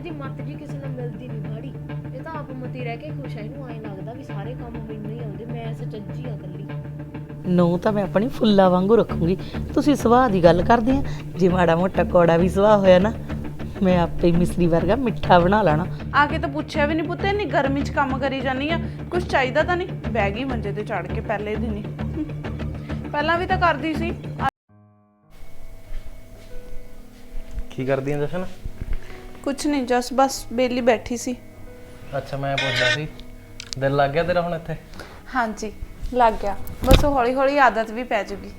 ਇਹਦੀ ਮੱਤ ਜੀ ਕਿਸੇ ਨਾਲ ਮਿਲਦੀ ਨਹੀਂ ਬਾੜੀ ਇਹ ਤਾਂ ਆਪ ਮਤੀ ਰਹਿ ਕੇ ਖੁਸ਼ ਹੈ ਇਹਨੂੰ ਐਂ ਲੱਗਦਾ ਵੀ ਸਾਰੇ ਕੰਮ ਮੈਨੂੰ ਹੀ ਆਉਂਦੇ ਮੈਂ ਸੱਚੀ ਆ ਇਕੱਲੀ। ਨੂੰ ਤਾਂ ਮੈਂ ਆਪਣੀ ਫੁੱਲਾ ਵਾਂਗੂ ਰੱਖੂੰਗੀ। ਤੁਸੀਂ ਸੁਭਾਅ ਦੀ ਗੱਲ ਕਰਦੇ ਆ ਜੇ ਮਾੜਾ ਮੋਟਾ ਕੋੜਾ ਵੀ ਸੁਭਾਅ ਹੋਇਆ ਨਾ ਮੈਂ ਆਪੇ ਹੀ ਮਿਸਰੀ ਵਰਗਾ ਮਿੱਠਾ ਬਣਾ ਲੈਣਾ। ਆ ਕੇ ਤਾਂ ਪੁੱਛਿਆ ਵੀ ਨਹੀਂ ਪੁੱਤ ਇੰਨੀ ਗਰਮੀ 'ਚ ਕੰਮ ਕਰੀ ਜਾਨੀ ਆ ਕੁਝ ਚਾਹੀਦਾ ਤਾਂ ਨਹੀਂ ਬਹਿ ਗਈ ਮੰਜੇ ਤੇ ਚੜ ਕੇ ਪਹਿਲੇ ਦਿਨ ਹੀ। ਪਹਿਲਾਂ ਵੀ ਤਾਂ ਕਰਦੀ ਸੀ। ਕੀ ਕਰਦੀ ਆਂ ਜਸ਼ਨ? ਕੁਝ ਨਹੀਂ ਜਸ ਬਸ ਬੇਲੀ ਬੈਠੀ ਸੀ। ਅੱਛਾ ਮੈਂ ਪੁੱਛਦਾ ਸੀ ਦਿਲ ਲੱਗ ਗਿਆ ਤੇਰਾ ਹੁਣ ਇੱਥੇ? ਹਾਂਜੀ ਲੱਗ ਗਿਆ। ਬਸ ਹੌਲੀ ਹੌਲੀ ਆਦਤ ਵੀ ਪੈ ਜੂਗੀ।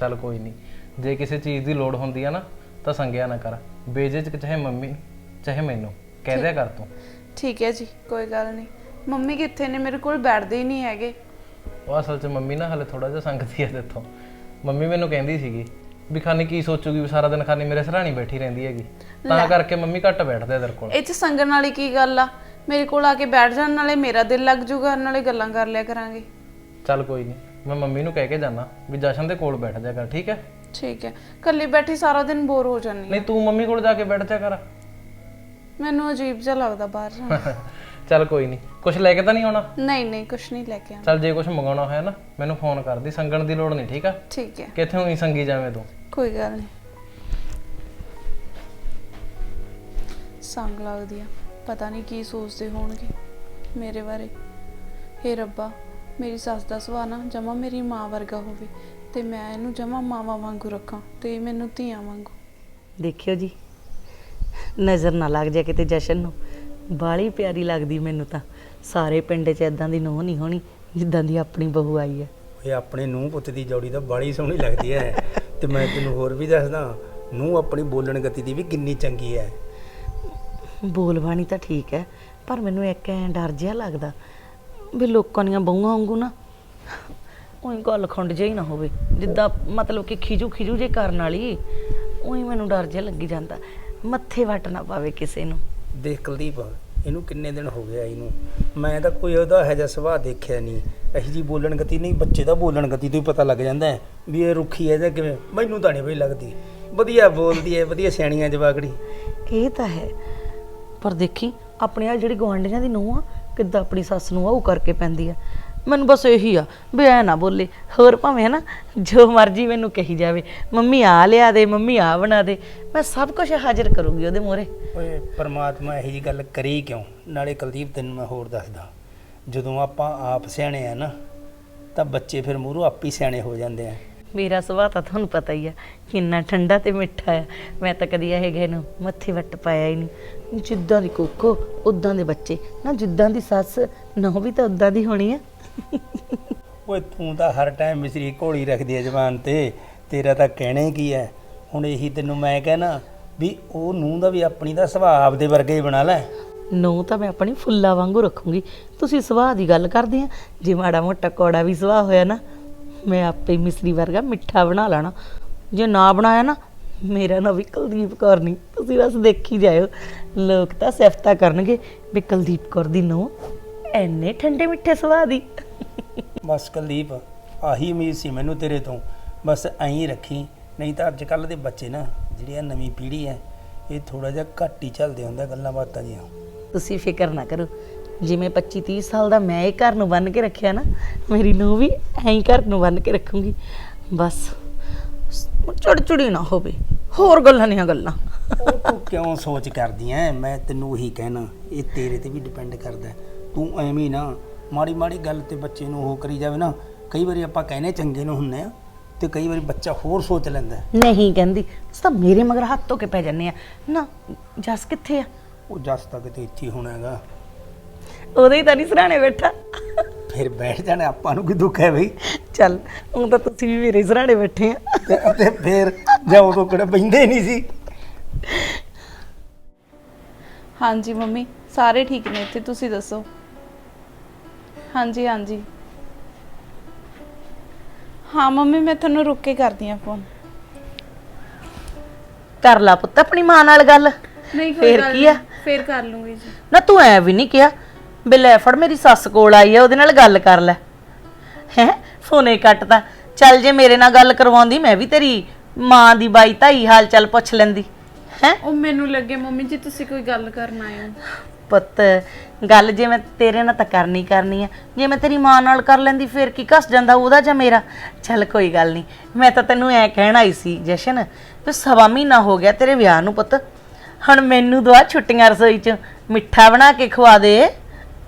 ਚੱਲ ਕੋਈ ਨਹੀਂ ਜੇ ਕਿਸੇ ਚੀਜ਼ ਦੀ ਲੋੜ ਹੁੰਦੀ ਆ ਨਾ ਤਾਂ ਸੰਗਿਆ ਨਾ ਕਰ। ਬੇਜਿਜਕ ਚਾਹੇ ਮੰਮੀ ਚਾਹੇ ਮੈਨੂੰ ਕਹਿ ਦਿਆ ਕਰ ਤੂੰ। ਠੀਕ ਹੈ ਜੀ ਕੋਈ ਗੱਲ ਨਹੀਂ। ਮੰਮੀ ਕਿੱਥੇ ਨੇ? ਮੇਰੇ ਕੋਲ ਬੈਠਦੇ ਹੀ ਨਹੀਂ ਹੈਗੇ। ਉਹ ਅਸਲ 'ਚ ਮੰਮੀ ਨਾ ਹਲੇ ਥੋੜਾ ਜਿਹਾ ਸੰਗਦੀ ਹੈ ਤੇਥੋਂ। ਮੰਮੀ ਮੈਨੂੰ ਕਹਿੰਦੀ ਸੀਗੀ ਵੀ ਖਾਨੀ ਕੀ ਸੋਚੂਗੀ ਵੀ ਸਾਰਾ ਦਿਨ ਖਾਨੀ ਮੇਰੇ ਸਰਾਣੀ ਬੈਠੀ ਰਹਿੰਦੀ ਹੈਗੀ। ਤਾਂ ਕਰਕੇ ਮੰਮੀ ਘੱਟ ਬੈਠਦੇ ਆ ਤੇਰੇ ਕੋਲ। ਇਹ 'ਚ ਸੰਗਣ ਵਾਲੀ ਕੀ ਗੱਲ ਆ? ਮੇਰੇ ਕੋਲ ਆ ਕੇ ਬੈਠ ਜਾਣ ਨਾਲੇ ਮੇਰਾ ਦਿਲ ਲੱਗ ਜੂਗਾ ਨਾਲੇ ਗੱਲਾਂ ਕਰ ਲਿਆ ਕਰਾਂਗੇ। ਚੱਲ ਕੋਈ ਨਹੀਂ ਮੈਂ ਮੰਮੀ ਨੂੰ ਕਹਿ ਕੇ ਜਾਣਾ ਵੀ ਜਸ਼ਨ ਦੇ ਕੋਲ ਬੈਠ ਜਾ ਕਰ ਠੀਕ ਹੈ? ਠੀਕ ਹੈ। ਇਕੱਲੀ ਬੈਠੀ ਸਾਰਾ ਦਿਨ ਬੋਰ ਹੋ ਜਾਂਦੀ ਨਹੀਂ ਤੂੰ ਮੰਮੀ ਕੋਲ ਜਾ ਕੇ ਬੈਠ ਜਾ ਕਰ। ਮੈਨੂੰ ਅਜੀਬ ਜਿਹਾ ਲੱਗਦਾ ਬਾਹਰ ਜਾਣਾ ਚੱਲ ਕੋਈ ਨਹੀਂ ਕੁਝ ਲੈ ਕੇ ਤਾਂ ਨਹੀਂ ਆਉਣਾ? ਨਹੀਂ ਨਹੀਂ ਕੁਛ ਨਹੀਂ ਲੈ ਕੇ ਆਉਣਾ। ਚੱਲ ਜੇ ਕੁਝ ਮੰਗਾਉਣਾ ਹੋਇਆ ਨਾ ਮੈਨੂੰ ਫੋਨ ਕਰਦੀ ਸੰਗਣ ਦੀ ਲੋੜ ਨਹੀਂ ਠੀਕ ਆ? ਠੀਕ ਹੈ। ਕਿੱਥੇ ਹੋਈ ਸੰਗੀ ਜਾਵੇਂ ਤੂੰ? ਕੋਈ ਗੱਲ ਨਹੀਂ ਸੰਗ ਲੱਗਦੀ ਆ। ਪਤਾ ਨਹੀਂ ਕੀ ਸੋਚਦੇ ਹੋਣਗੇ ਮੇਰੇ ਬਾਰੇ। ਹੇ ਰੱਬਾ ਮੇਰੀ ਸੱਸ ਦਾ ਸੁਭਾਅ ਨਾ ਜਮਾ ਮੇਰੀ ਮਾਂ ਵਰਗਾ ਹੋਵੇ ਤੇ ਮੈਂ ਇਹਨੂੰ ਜਮਾ ਮਾਵਾਂ ਵਾਂਗੂ ਰੱਖਾਂ ਤੇ ਇਹ ਮੈਨੂੰ ਧੀਆਂ ਵਾਂਗੂ। ਦੇਖਿਓ ਜੀ ਨਜ਼ਰ ਨਾ ਲੱਗ ਜਾ ਕਿਤੇ ਜਸ਼ਨ ਨੂੰ। ਬਾਲੀ ਪਿਆਰੀ ਲੱਗਦੀ ਮੈਨੂੰ ਤਾਂ। ਸਾਰੇ ਪਿੰਡ 'ਚ ਇਦਾਂ ਦੀ ਨੂੰਹ ਨਹੀਂ ਹੋਣੀ ਜਿੱਦਾਂ ਦੀ ਆਪਣੀ ਬਹੂ ਆਈ ਹੈ। ਇਹ ਆਪਣੇ ਨੂੰਹ ਪੁੱਤ ਦੀ ਜੋੜੀ ਤਾਂ ਬੜੀ ਸੋਹਣੀ ਲੱਗਦੀ ਹੈ। ਤੇ ਮੈਂ ਤੈਨੂੰ ਹੋਰ ਵੀ ਦੱਸਦਾ ਨੂੰਹ ਆਪਣੀ ਬੋਲਣ ਗਤੀ ਦੀ ਵੀ ਕਿੰਨੀ ਚੰਗੀ ਹੈ। ਬੋਲਬਾਣੀ ਤਾਂ ਠੀਕ ਹੈ ਪਰ ਮੈਨੂੰ ਇੱਕ ਐਂ ਡਰ ਜਿਹਾ ਲੱਗਦਾ ਵੀ ਲੋਕਾਂ ਦੀਆਂ ਬਹੂਆਂ ਵਾਂਗੂ ਨਾ ਉਹੀ ਗੱਲ ਖੁੰਡ ਜਿਹਾ ਹੀ ਨਾ ਹੋਵੇ ਜਿੱਦਾਂ ਮਤਲਬ ਕਿ ਖਿਜੂ ਖਿਜੂ ਜੇ ਕਰਨ ਵਾਲੀ ਉਹੀ ਮੈਨੂੰ ਡਰ ਜਿਹਾ ਲੱਗੀ ਜਾਂਦਾ ਮੱਥੇ ਵੱਟ ਨਾ ਪਾਵੇ ਕਿਸੇ ਨੂੰ। ਦੇਖ ਕੁਲਦੀਪ ਇਹਨੂੰ ਕਿੰਨੇ ਦਿਨ ਹੋ ਗਏ ਆਈ ਨੂੰ ਮੈਂ ਤਾਂ ਕੋਈ ਉਹਦਾ ਇਹੋ ਜਿਹਾ ਸੁਭਾਅ ਦੇਖਿਆ ਨਹੀਂ। ਇਹੀ ਜੀ ਬੋਲਣ ਗਤੀ ਨਹੀਂ ਬੱਚੇ ਦਾ ਬੋਲਣ ਗਤੀ ਤੋਂ ਹੀ ਪਤਾ ਲੱਗ ਜਾਂਦਾ ਹੈ। ਵੀ ਇਹ ਰੁੱਖੀ ਹੈ ਜਾਂ ਕਿਵੇਂ? ਮੈਨੂੰ ਤਾਂ ਨਹੀਂ ਬਈ ਲੱਗਦੀ। ਵਧੀਆ ਬੋਲਦੀ ਹੈ ਵਧੀਆ ਸਿਆਣੀਆਂ ਜਵਾਗੜੀ ਇਹ ਤਾਂ ਹੈ। ਪਰ ਦੇਖੀ ਆਪਣੇ ਆ ਜਿਹੜੀ ਗਵਾਂਢੀਆਂ ਦੀ ਨੂੰਹ ਆ ਕਿੱਦਾਂ ਆਪਣੀ ਸੱਸ ਨੂੰ ਆਉ ਕਰਕੇ ਪੈਂਦੀ ਆ। ਮੈਨੂੰ ਬਸ ਇਹੀ ਆ ਵੀ ਐ ਨਾ ਬੋਲੇ। ਹੋਰ ਭਾਵੇਂ ਹੈ ਨਾ ਜੋ ਮਰਜ਼ੀ ਮੈਨੂੰ ਕਹੀ ਜਾਵੇ। ਮੰਮੀ ਆ ਲਿਆ ਦੇ ਮੰਮੀ ਆ ਬਣਾ ਦੇ। ਮੈਂ ਸਭ ਕੁਝ ਹਾਜ਼ਰ ਕਰੂੰਗੀ ਉਹਦੇ ਮੂਹਰੇ। ਓਏ ਪਰਮਾਤਮਾ ਇਹੋ ਜੀ ਗੱਲ ਕਰੀ ਕਿਉਂ? ਨਾਲੇ ਕੁਲਦੀਪ ਤੈਨੂੰ ਮੈਂ ਹੋਰ ਦੱਸਦਾ। ਜਦੋਂ ਆਪਾਂ ਆਪ ਸਿਆਣੇ ਆ ਨਾ ਤਾਂ ਬੱਚੇ ਫਿਰ ਮੂਹਰੋਂ ਆਪ ਹੀ ਸਿਆਣੇ ਹੋ ਜਾਂਦੇ ਆ। ਮੇਰਾ ਸੁਭਾਅ ਤਾਂ ਤੁਹਾਨੂੰ ਪਤਾ ਹੀ ਆ ਕਿੰਨਾ ਠੰਡਾ ਤੇ ਮਿੱਠਾ ਆ। ਮੈਂ ਤਾਂ ਕਦੀ ਇਹ ਗਏ ਨੂੰ ਮੱਥੇ ਵੱਟ ਪਾਇਆ ਹੀ ਨਹੀਂ। ਜਿੱਦਾਂ ਦੀ ਕੋਕੋ ਉਦਾਂ ਦੇ ਬੱਚੇ। ਨਾ ਜਿੱਦਾਂ ਦੀ ਸੱਸ ਨਾ ਵੀ ਤਾਂ ਉਦਾਂ ਦੀ ਹੋਣੀ ਆ। ਓਏ ਤੂੰ ਤਾਂ ਹਰ ਟਾਈਮ ਮਿਸਰੀ ਘੋੜੀ ਰੱਖਦੀ ਹੈ ਜ਼ਬਾਨ ਤੇ। ਤੇਰਾ ਤਾਂ ਕਹਿਣਾ ਹੀ ਕੀ ਹੈ ਹੁਣ ਇਹੀ ਤੈਨੂੰ ਮੈਂ ਕਹਿਣਾ ਵੀ ਉਹ ਨੂੰਹ ਦਾ ਵੀ ਆਪਣੀ ਦਾ ਸੁਭਾਅ ਆਪਦੇ ਵਰਗਾ ਹੀ ਬਣਾ ਲੈ। ਨੂੰ ਤਾਂ ਮੈਂ ਆਪਣੀ ਫੁੱਲਾ ਵਾਂਗੂ ਰੱਖੂੰਗੀ। ਤੁਸੀਂ ਸੁਭਾਅ ਦੀ ਗੱਲ ਕਰਦੇ ਆ। ਜੇ ਮਾੜਾ ਮੋਟਾ ਕੋੜਾ ਵੀ ਸੁਭਾਅ ਹੋਇਆ ਨਾ ਮੈਂ ਆਪੇ ਮਿਸਰੀ ਵਰਗਾ ਮਿੱਠਾ ਬਣਾ ਲੈਣਾ। ਜੇ ਨਾ ਬਣਾਇਆ ਨਾ ਮੇਰਾ ਨਾ ਵੀ ਕੁਲਦੀਪ ਕੌਰ ਨਹੀਂ। ਤੁਸੀਂ ਬਸ ਦੇਖੀ ਜਾਇਓ। ਲੋਕ ਤਾਂ ਸਿਫਤਾਂ ਕਰਨਗੇ ਵੀ ਕੁਲਦੀਪ ਕੌਰ ਦੀ ਨੂੰ ਐਨੇ ਠੰਡੇ ਮਿੱਠੇ ਸੁਭਾਅ ਦੀ। ਬਸ ਕੁਲਦੀਪ ਆਹੀ ਉਮੀਦ ਸੀ ਮੈਨੂੰ ਤੇਰੇ ਤੋਂ। ਬਸ ਐਂ ਹੀ ਰੱਖੀ ਨਹੀਂ ਤਾਂ ਅੱਜ ਕੱਲ ਦੇ ਬੱਚੇ ਨਾ ਜਿਹੜੀ ਆ ਨਵੀਂ ਪੀੜ੍ਹੀ ਹੈ ਇਹ ਥੋੜਾ ਜਿਹਾ ਘੱਟ ਹੀ ਚੱਲਦੇ ਹੁੰਦੇ ਗੱਲਾਂ ਬਾਤਾਂ ਜੀਆਂ ਤੁਸੀਂ ਫਿਕਰ ਨਾ ਕਰੋ ਜਿਵੇਂ 25 30 ਸਾਲ ਦਾ ਮੈਂ ਇਹ ਘਰ ਨੂੰ ਬੰਨ ਕੇ ਰੱਖਿਆ ਨਾ ਮੇਰੀ ਨੂੰ ਵੀ ਐਂ ਹੀ ਘਰ ਨੂੰ ਬੰਨ ਕੇ ਰੱਖੂੰਗੀ। ਬਸ ਚੜਚੜੀ ਨਾ ਹੋਵੇ ਹੋਰ ਗੱਲਾਂ ਨਹੀਂ ਗੱਲਾਂ। ਉਹ ਤੂੰ ਕਿਉਂ ਸੋਚ ਕਰਦੀ ਐ? ਮੈਂ ਤੈਨੂੰ ਉਹੀ ਕਹਿਣਾ ਇਹ ਤੇਰੇ ਤੇ ਵੀ ਡਿਪੈਂਡ ਕਰਦਾ। ਤੂੰ ਐਵੇਂ ਹੀ ਨਾ ਮਾੜੀ ਮਾੜੀ ਗੱਲ ਤੇ ਬੱਚੇ ਨੂੰ ਉਹ ਕਰੀ ਜਾਵੇ ਨਾ ਕਈ ਵਾਰੀ ਆਪਾਂ ਕਹਿੰਦੇ ਚੰਗੇ ਨੂੰ ਹੁੰਨੇ ਆ ਤੇ ਕਈ ਵਾਰੀ ਬੱਚਾ ਹੋਰ ਸੋਚ ਲੈਂਦਾ। ਨਹੀਂ ਕਹਿੰਦੀ ਤੁਸੀਂ ਤਾਂ ਮੇਰੇ ਮਗਰ ਹੱਥ ਧੋ ਕੇ ਪੈ ਜੰਨੇ ਆ। ਨਾ ਜਸ ਕਿੱਥੇ ਆ? ਉਹ ਜਸ ਤੇ ਇੱਥੇ ਹੀ ਹੋਣਾ ਹੈਗਾ। ਉਹਦੇ ਹੀ ਤਾਂ ਨਹੀਂ ਸਰਾਣੇ ਬੈਠਾ। ਫਿਰ ਬੈਠ ਜਾਣਾ ਆਪਾਂ ਨੂੰ ਕੀ ਦੁੱਖ ਹੈ ਬਈ? ਚੱਲ ਹੁਣ ਤਾਂ ਤੁਸੀਂ ਵੀ ਮੇਰੇ ਸਰਾਣੇ ਬੈਠੇ ਆ। ਤੇ ਤੇ ਫਿਰ ਜਾਂ ਉਦੋਂ ਕਿਹੜਾ ਬੈਂਦੇ ਨਹੀਂ ਸੀ? ਹਾਂਜੀ ਮੰਮੀ ਸਾਰੇ ਠੀਕ ਨੇ ਇੱਥੇ ਤੁਸੀਂ ਦੱਸੋ? ਹਾਂਜੀ ਹਾਂਜੀ। ਹਾਂ ਮੰਮੀ ਮੈਂ ਤੁਹਾਨੂੰ ਰੁੱਕ ਕੇ ਕਰਦੀ ਆ ਫੋਨ। ਕਰ ਲਾ ਪੁੱਤ ਆਪਣੀ ਮਾਂ ਨਾਲ ਗੱਲ। ਨਹੀਂ ਫੇਰ ਕੀ ਆ? ਫੇਰ ਕਰ ਲੂੰਗੀ ਜੀ। ਨਾ ਤੂੰ ਐ ਵੀ ਨਹੀਂ ਕਿਹਾ ਬੇ ਲੈ ਫੜ ਮੇਰੀ ਸੱਸ ਕੋਲ ਆਈ ਆ ਉਹਦੇ ਨਾਲ ਗੱਲ ਕਰ ਲੈ। ਹੈ ਫੋਨੇ ਕੱਟਦਾ। ਚੱਲ ਜੇ ਮੇਰੇ ਨਾਲ ਗੱਲ ਕਰਵਾਉਂਦੀ ਮੈਂ ਵੀ ਤੇਰੀ ਮਾਂ ਦੀ ਬਾਈ ਧਾਈ ਹਾਲ ਚਾਲ ਪੁੱਛ ਲੈਂਦੀ। ਹੈ? ਉਹ ਮੈਨੂੰ ਲੱਗੇ ਮੰਮੀ ਜੀ ਤੁਸੀਂ ਕੋਈ ਗੱਲ ਕਰਨ ਆਏ ਹੋ। ਪੁੱਤ ਗੱਲ ਜੇ ਮੈਂ ਤੇਰੇ ਨਾਲ ਤਾਂ ਕਰਨੀ ਕਰਨੀ ਆ। ਜੇ ਮੈਂ ਤੇਰੀ ਮਾਂ ਨਾਲ ਕਰ ਲੈਂਦੀ ਫਿਰ ਕੀ ਘਸ ਜਾਂਦਾ ਉਹਦਾ ਜਾਂ ਮੇਰਾ? ਚੱਲ ਕੋਈ ਗੱਲ ਨਹੀਂ। ਮੈਂ ਤਾਂ ਤੈਨੂੰ ਐ ਕਹਿਣ ਆਈ ਸੀ ਜਸ਼ਨ ਵੀ ਸਵਾ ਮਹੀਨਾ ਹੋ ਗਿਆ ਤੇਰੇ ਵਿਆਹ ਨੂੰ ਪੁੱਤ। ਹੁਣ ਮੈਨੂੰ ਦੁਆ ਛੁੱਟੀਆਂ ਰਸੋਈ ਚ ਮਿੱਠਾ ਬਣਾ ਕੇ ਖਵਾ ਦੇ।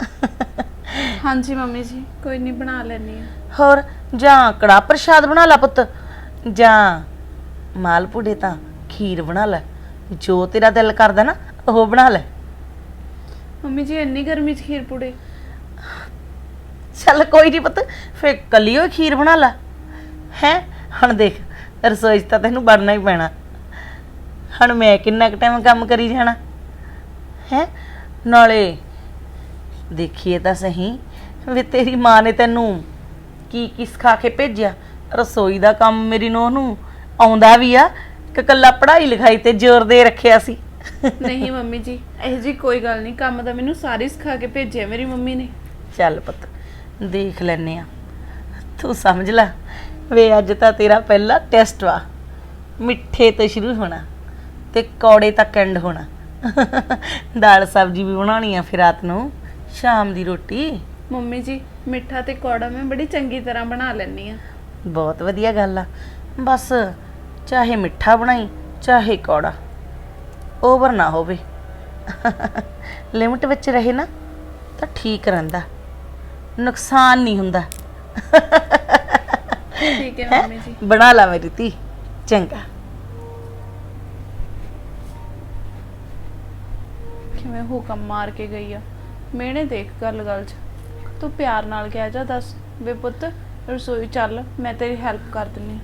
ਹਾਂਜੀ ਮੰਮੀ ਜੀ। ਕੋਈ ਨਹੀਂ ਬਣਾ ਲੈਣੀ ਆ ਹੋਰ ਜਾਂ ਕੜਾ ਪ੍ਰਸ਼ਾਦ ਬਣਾ ਲੈ ਪੁੱਤ। ਜਾਂ ਮਾਲਪੂੜੇ ਤਾਂ ਖੀਰ ਬਣਾ ਲੈ। ਜੋ ਤੇਰਾ ਦਿਲ ਕਰਦਾ ਨਾ ਉਹ ਬਣਾ ਲੈ। ਮੰਮੀ ਜੀ ਇੰਨੀ ਗਰਮੀ 'ਚ ਖੀਰ ਪੂੜੇ। ਚੱਲ ਕੋਈ ਨਹੀਂ ਪੁੱਤ ਫੇਰ ਕੱਲੀ ਹੋਈ ਖੀਰ ਬਣਾ ਲੈ। ਹੈ? ਹੁਣ ਦੇਖ ਰਸੋਈ 'ਚ ਤਾਂ ਤੈਨੂੰ ਵੜਨਾ ਹੀ ਪੈਣਾ। ਹੁਣ ਮੈਂ ਕਿੰਨਾ ਕੁ ਟਾਈਮ ਕੰਮ ਕਰੀ ਜਾਣਾ। ਹੈ? ਨਾਲੇ ਦੇਖੀਏ ਤਾਂ ਸਹੀ। ਵੀ ਤੇਰੀ ਮਾਂ ਨੇ ਤੈਨੂੰ ਕੀ ਕੀ ਸਿਖਾ ਕੇ ਭੇਜਿਆ? ਰਸੋਈ ਦਾ ਕੰਮ ਮੇਰੀ ਨੂੰਹ ਨੂੰ ਆਉਂਦਾ ਵੀ ਆ। ਕਿ ਕੱਲਾ ਪੜ੍ਹਾਈ ਲਿਖਾਈ ਤੇ ਜ਼ੋਰ ਦੇ ਰੱਖਿਆ ਸੀ। ਨਹੀਂ ਮੰਮੀ ਜੀ ਇਹ ਜੀ ਕੋਈ ਗੱਲ ਨਹੀਂ। ਕੰਮ ਤਾਂ ਮੈਨੂੰ ਸਾਰੇ ਸਿਖਾ ਕੇ ਭੇਜਿਆ ਮੇਰੀ ਮੰਮੀ ਨੇ। ਚੱਲ ਪੁੱਤ ਦੇਖ ਲੈਨੇ ਆ। ਤੂੰ ਸਮਝ ਲੈ ਵੇ ਅੱਜ ਤਾਂ ਤੇਰਾ ਪਹਿਲਾ ਟੈਸਟ ਵਾ। ਮਿੱਠੇ ਤੋਂ ਸ਼ੁਰੂ ਹੋਣਾ ਤੇ ਕੌੜੇ ਤੱਕ ਐਂਡ ਹੋਣਾ। ਦਾਲ ਸਬਜ਼ੀ ਵੀ ਬਣਾਉਣੀ ਆ ਫਿਰ ਰਾਤ ਨੂੰ। ਸ਼ਾਮ ਦੀ ਰੋਟੀ? ਮੰਮੀ ਜੀ ਮਿੱਠਾ ਤੇ ਕੌੜਾ ਮੈਂ ਬੜੀ ਚੰਗੀ ਤਰ੍ਹਾਂ ਬਣਾ ਲੈਣੀ ਆ ਬਹੁਤ ਵਧੀਆ ਗੱਲ ਆ। ਬਸ ਚਾਹੇ ਮਿੱਠਾ ਬਣਾਈ ਚਾਹੇ ਕੌੜਾ। ਓਵਰ ਨਾ ਹੋਵੇ। ਲਿਮਟ ਵਿੱਚ ਰਹੇ ਨਾ ਤਾਂ ਠੀਕ ਰਹਿੰਦਾ। ਨੁਕਸਾਨ ਨਹੀਂ ਹੁੰਦਾ। ਠੀਕ ਹੈ? ਮੰਮੀ ਜੀ। ਬਣਾ ਲਾ ਮੇਰੀ ਧੀ। ਚੰਗਾ। ਕਿਵੇਂ ਹੁਕਮ ਮਾਰ ਕੇ ਗਈ ਆ? ਮੈਨੇ ਦੇਖ ਗੱਲ ਗੱਲ 'ਚ। ਤੂੰ ਪਿਆਰ ਨਾਲ ਕਹਿ ਜਾ ਦੱਸ ਵੇ ਪੁੱਤ ਰਸੋਈ ਚੱਲ ਮੈਂ ਤੇਰੀ ਹੈਲਪ ਕਰ ਦਿੰਨੀ ਆ।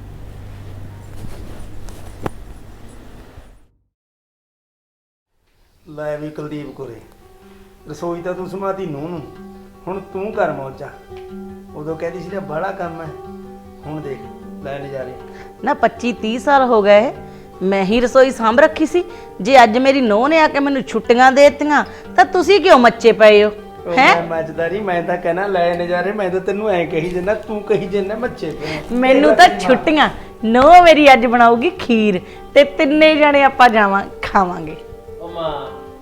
ਲੈ ਵੀ ਕੁਲਦੀਪ ਕੋਰੇ ਰਸੋਈ ਤਾਂ ਤੂੰ ਸਮਾਤੀ ਨੂੰ ਨੂੰ ਹੁਣ ਤੂੰ ਕਰ ਮੌਜਾ ਉਦੋਂ ਕਹਿੰਦੀ ਸੀ ਨਾ ਬੜਾ ਕੰਮ ਹੈ ਹੁਣ ਦੇਖ ਲੈ ਨਜ਼ਾਰੇ। ਨਾ 25 30 ਸਾਲ ਹੋ ਗਏ ਮੈਂ ਹੀ ਰਸੋਈ ਸਾਂਭ ਰੱਖੀ ਸੀ। ਜੇ ਅੱਜ ਮੇਰੀ ਨੂੰਹ ਨੇ ਆ ਕੇ ਮੈਨੂੰ ਛੁੱਟੀਆਂ ਦੇ ਦਿੱਤੀਆਂ ਤਾਂ ਤੁਸੀਂ ਕਿਉਂ ਮੱਚੇ ਪਏ ਹੋ? ਹੈ? ਮੈਂ ਮੱਜਦਾਰੀ ਮੈਂ ਤਾਂ ਕਹਿਣਾ ਲੈ ਨਜ਼ਾਰੇ ਮੈਂ ਤਾਂ ਤੈਨੂੰ ਐਂ ਕਹੀ ਜੰਨਾ ਤੂੰ ਕਹੀ ਜੰਨਾ ਮੱਛੇ ਪਏ ਮੈਨੂੰ ਤਾਂ ਛੁੱਟੀਆਂ ਨੋ ਮੇਰੀ ਅੱਜ ਬਣਾਉਗੀ ਖੀਰ ਤੇ ਤਿੰਨੇ ਜਣੇ ਆਪਾਂ ਜਾਵਾਂ ਖਾਵਾਂਗੇ। ਉਹ ਮਾਂ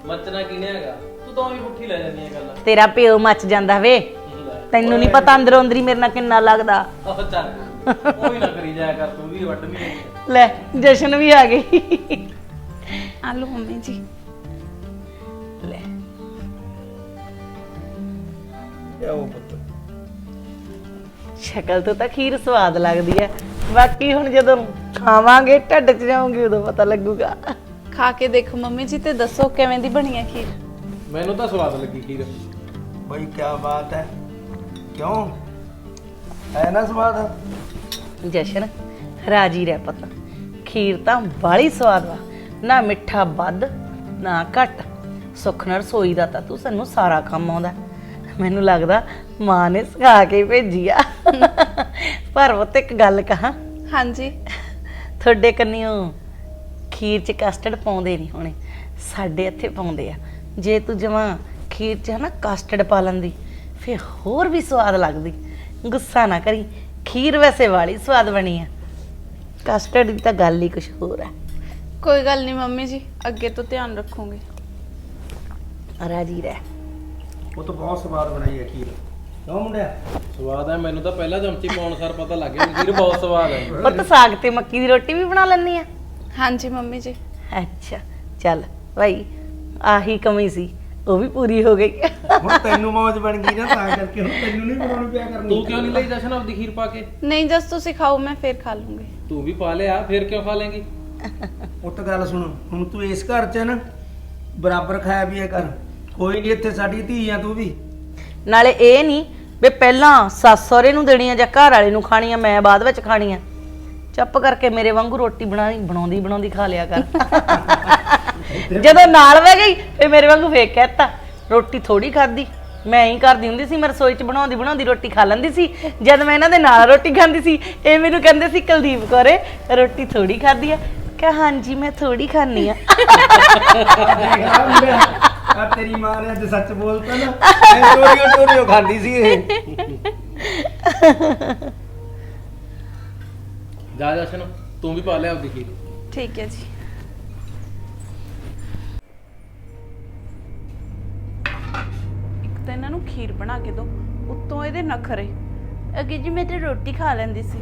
ਮੱਚਣਾ ਕਿਨੇ ਹੈਗਾ? ਤੂੰ ਤਾਂ ਵੀ ਪੁੱਠੀ ਲੈ ਜਾਂਦੀ ਹੈ ਗੱਲ। ਤੇਰਾ ਪਿਓ ਮੱਚ ਜਾਂਦਾ ਵੇ। ਤੈਨੂੰ ਨਹੀਂ ਪਤਾ ਅੰਦਰੋਂ ਅੰਦਰੀ ਮੇਰੇ ਨਾਲ ਕਿੰਨਾ ਲੱਗਦਾ। ਉਹ ਚੱਲ ਉਹ ਵੀ ਨਾ ਕਰੀ ਜਾਇਆ ਕਰ ਤੂੰ ਵੀ ਵੱਢਣੀ ਹੈ ਲੈ ਜਸ਼ਨ ਵੀ ਆ ਗਈ। ਆ ਲਓ ਮੰਮੀ ਜੀ। ਲੈ। ਆਓ ਪੁੱਤ। ਸ਼ਕਲ ਤੋਂ ਤਾਂ ਖੀਰ ਸਵਾਦ ਲੱਗਦੀ ਹੈ ਬਾਕੀ ਹੁਣ ਜਦੋਂ ਖਾਵਾਂਗੇ ਢੱਡ 'ਚ ਜਾਓਗੇ ਉਦੋਂ ਪਤਾ ਲੱਗੂਗਾ। ਖਾ ਕੇ ਦੇਖੋ ਮੰਮੀ ਜੀ ਤੇ ਦੱਸੋ ਕਿਵੇਂ ਦੀ ਬਣੀ ਆ ਖੀਰ। ਮੈਨੂੰ ਤਾਂ ਸਵਾਦ ਲੱਗੀ ਖੀਰ। ਬਈ ਕੀ ਬਾਤ ਹੈ ਕਿਉਂ? ਹੈ ਨਾ ਸਵਾਦ। ਜਸ਼ਨ ਰਾਜੀ ਰਹਿ ਪਤਾ। ਖੀਰ ਤਾਂ ਬਾਲੀ ਸਵਾਦ ਵਾ ਨਾ ਮਿੱਠਾ ਵੱਧ ਨਾ ਘੱਟ। ਸੁੱਖ ਨਾਲ ਰਸੋਈ ਦਾ ਤਾਂ ਤੂੰ ਸਾਨੂੰ ਸਾਰਾ ਕੰਮ ਆਉਂਦਾ। ਮੈਨੂੰ ਲੱਗਦਾ ਮਾਂ ਨੇ ਸਿਖਾ ਕੇ ਭੇਜੀ ਆ। ਪਰ ਉਹ ਤੇ ਇੱਕ ਗੱਲ ਕਹਾ। ਹਾਂਜੀ। ਤੁਹਾਡੇ ਕੰਨਿਓ ਖੀਰ 'ਚ ਕਸਟਰਡ ਪਾਉਂਦੇ ਨਹੀਂ ਹੋਣੇ। ਸਾਡੇ ਇੱਥੇ ਪਾਉਂਦੇ ਆ। ਜੇ ਤੂੰ ਜਮਾਂ ਖੀਰ 'ਚ ਨਾ ਕਸਟਰਡ ਪਾ ਲੈਂਦੀ ਫੇ ਹੋਰ ਵੀ ਸਵਾਦ ਲੱਗਦੀ। ਗੁੱਸਾ ਨਾ ਕਰੀ ਖੀਰ ਵੈਸੇ ਵਾਲੀ ਸਵਾਦ ਬਣੀ ਆ। ਕਸਟਰਡ ਦੀ ਤਾਂ ਗੱਲ ਹੀ ਕੁਝ ਹੋਰ ਆ। ਕੋਈ ਗੱਲ ਨਹੀਂ ਮੰਮੀ ਜੀ ਅੱਗੇ ਤੋਂ ਧਿਆਨ ਰੱਖੂੰਗੀ। ਰਾਜੀ ਰਹਿ। ਉਹ ਤਾਂ ਬਹੁਤ ਸਵਾਦ ਬਣਾਈ ਹੈ ਖੀਰ। ਕਿਉਂ ਮੁੰਡਿਆ? ਸਵਾਦ ਹੈ ਮੈਨੂੰ ਤਾਂ ਪਹਿਲਾਂ ਚਮਚੀ ਪਾਉਣ ਸਾਰ ਪਤਾ ਲੱਗ ਗਿਆ ਖੀਰ ਬਹੁਤ ਸਵਾਦ ਹੈ। ਪੁੱਤ ਸਾਗ ਤੇ ਮੱਕੀ ਦੀ ਰੋਟੀ ਵੀ ਬਣਾ ਲੈਣੀ ਆ। ਹਾਂਜੀ ਮੰਮੀ ਜੀ। ਅੱਛਾ ਚੱਲ ਭਾਈ ਆਹੀ ਕਮੀ ਸੀ ਉਹ ਵੀ ਪੂਰੀ ਹੋ ਗਈ। ਹੁਣ ਤੈਨੂੰ ਮੌਜ ਬਣ ਗਈ ਨਾ ਤਾਂ ਕਰਕੇ ਹੁਣ ਤੈਨੂੰ ਨਹੀਂ ਬਣਾਉਣੀ ਪਿਆ ਕਰਨੀ। ਤੂੰ ਕਿਉਂ ਨਹੀਂ ਲਈ ਜਸ਼ਨ ਆਪਦੀ ਖੀਰ ਪਾ ਕੇ? ਨਹੀਂ ਜਸ ਤੁਸੀਂ ਖਾਓ ਮੈਂ ਫੇਰ ਖਾ ਲੂੰਗੀ। ਤੂੰ ਵੀ ਪਾ ਲਿਆ ਫਿਰ ਕਿਉਂ ਖਾ ਲੇਂਗੀ? ਉਹ ਤਾਂ ਗੱਲ ਸੁਣ ਹੁਣ ਤੂੰ ਇਸ ਘਰ 'ਚ ਹੈ ਨਾ ਬਰਾਬਰ ਖਾਇਆ ਵੀ ਹੈ ਕਰ। ਕੋਈ ਨਹੀਂ ਇੱਥੇ ਸਾਡੀ ਧੀ ਆ ਤੂੰ ਵੀ। ਨਾਲੇ ਇਹ ਨਹੀਂ ਵੀ ਪਹਿਲਾਂ ਸੱਸ ਸਹੁਰੇ ਨੂੰ ਦੇਣੀਆਂ ਜਾਂ ਘਰ ਵਾਲੇ ਨੂੰ ਖਾਣੀਆਂ ਮੈਂ ਬਾਅਦ ਵਿੱਚ ਖਾਣੀਆਂ। ਚੁੱਪ ਕਰਕੇ ਮੇਰੇ ਵਾਂਗੂ ਰੋਟੀ ਬਣਾਈ ਬਣਾਉਂਦੀ ਬਣਾਉਂਦੀ ਖਾ ਲਿਆ ਕਰ। ਜਦੋਂ ਨਾਲ ਬਹਿ ਗਈ ਫੇ ਮੇਰੇ ਵਾਂਗੂ ਫੇਕ ਕਹਿਤਾ ਰੋਟੀ ਥੋੜੀ ਖਾਦੀ ਮੈਂ ਹੀ ਕਰਦੀ ਹੁੰਦੀ ਸੀ ਮੈਂ ਰਸੋਈ 'ਚ ਬਣਾਉਂਦੀ ਬਣਾਉਂਦੀ ਰੋਟੀ ਖਾ ਲੈਂਦੀ ਸੀ। ਜਦ ਮੈਂ ਇਹਨਾਂ ਦੇ ਨਾਲ ਰੋਟੀ ਖਾਂਦੀ ਸੀ ਇਹ ਮੈਨੂੰ ਕਹਿੰਦੇ ਸੀ ਕੁਲਦੀਪ ਕੋਰੇ ਰੋਟੀ ਥੋੜੀ ਖਾਦੀ ਆ? ਕਹਾਂ ਹਾਂਜੀ ਮੈਂ ਥੋੜੀ ਖਾਣੀ ਆ। ਲਾ ਤੇਰੀ ਮਾਂ ਨੇ ਅੱਜ ਸੱਚ ਬੋਲਤਾ ਨਾ ਐ ਚੋਰੀਓ ਚੋਰੀਓ ਖਾਂਦੀ ਸੀ ਇਹ। ਜਾ ਜਸ਼ਨ ਤੂੰ ਵੀ ਪਾ ਲਿਆ ਆਪਦੀ ਖੀਰ। ਠੀਕ ਹੈ ਜੀ। ਤਾਂ ਇਹਨਾਂ ਨੂੰ ਖੀਰ ਬਣਾ ਕੇ ਦਿਓ ਉੱਤੋਂ ਇਹਦੇ ਨਖਰੇ। ਅੱਗੇ ਜੀ ਮੈਂ ਤੇ ਰੋਟੀ ਖਾ ਲੈਂਦੀ ਸੀ।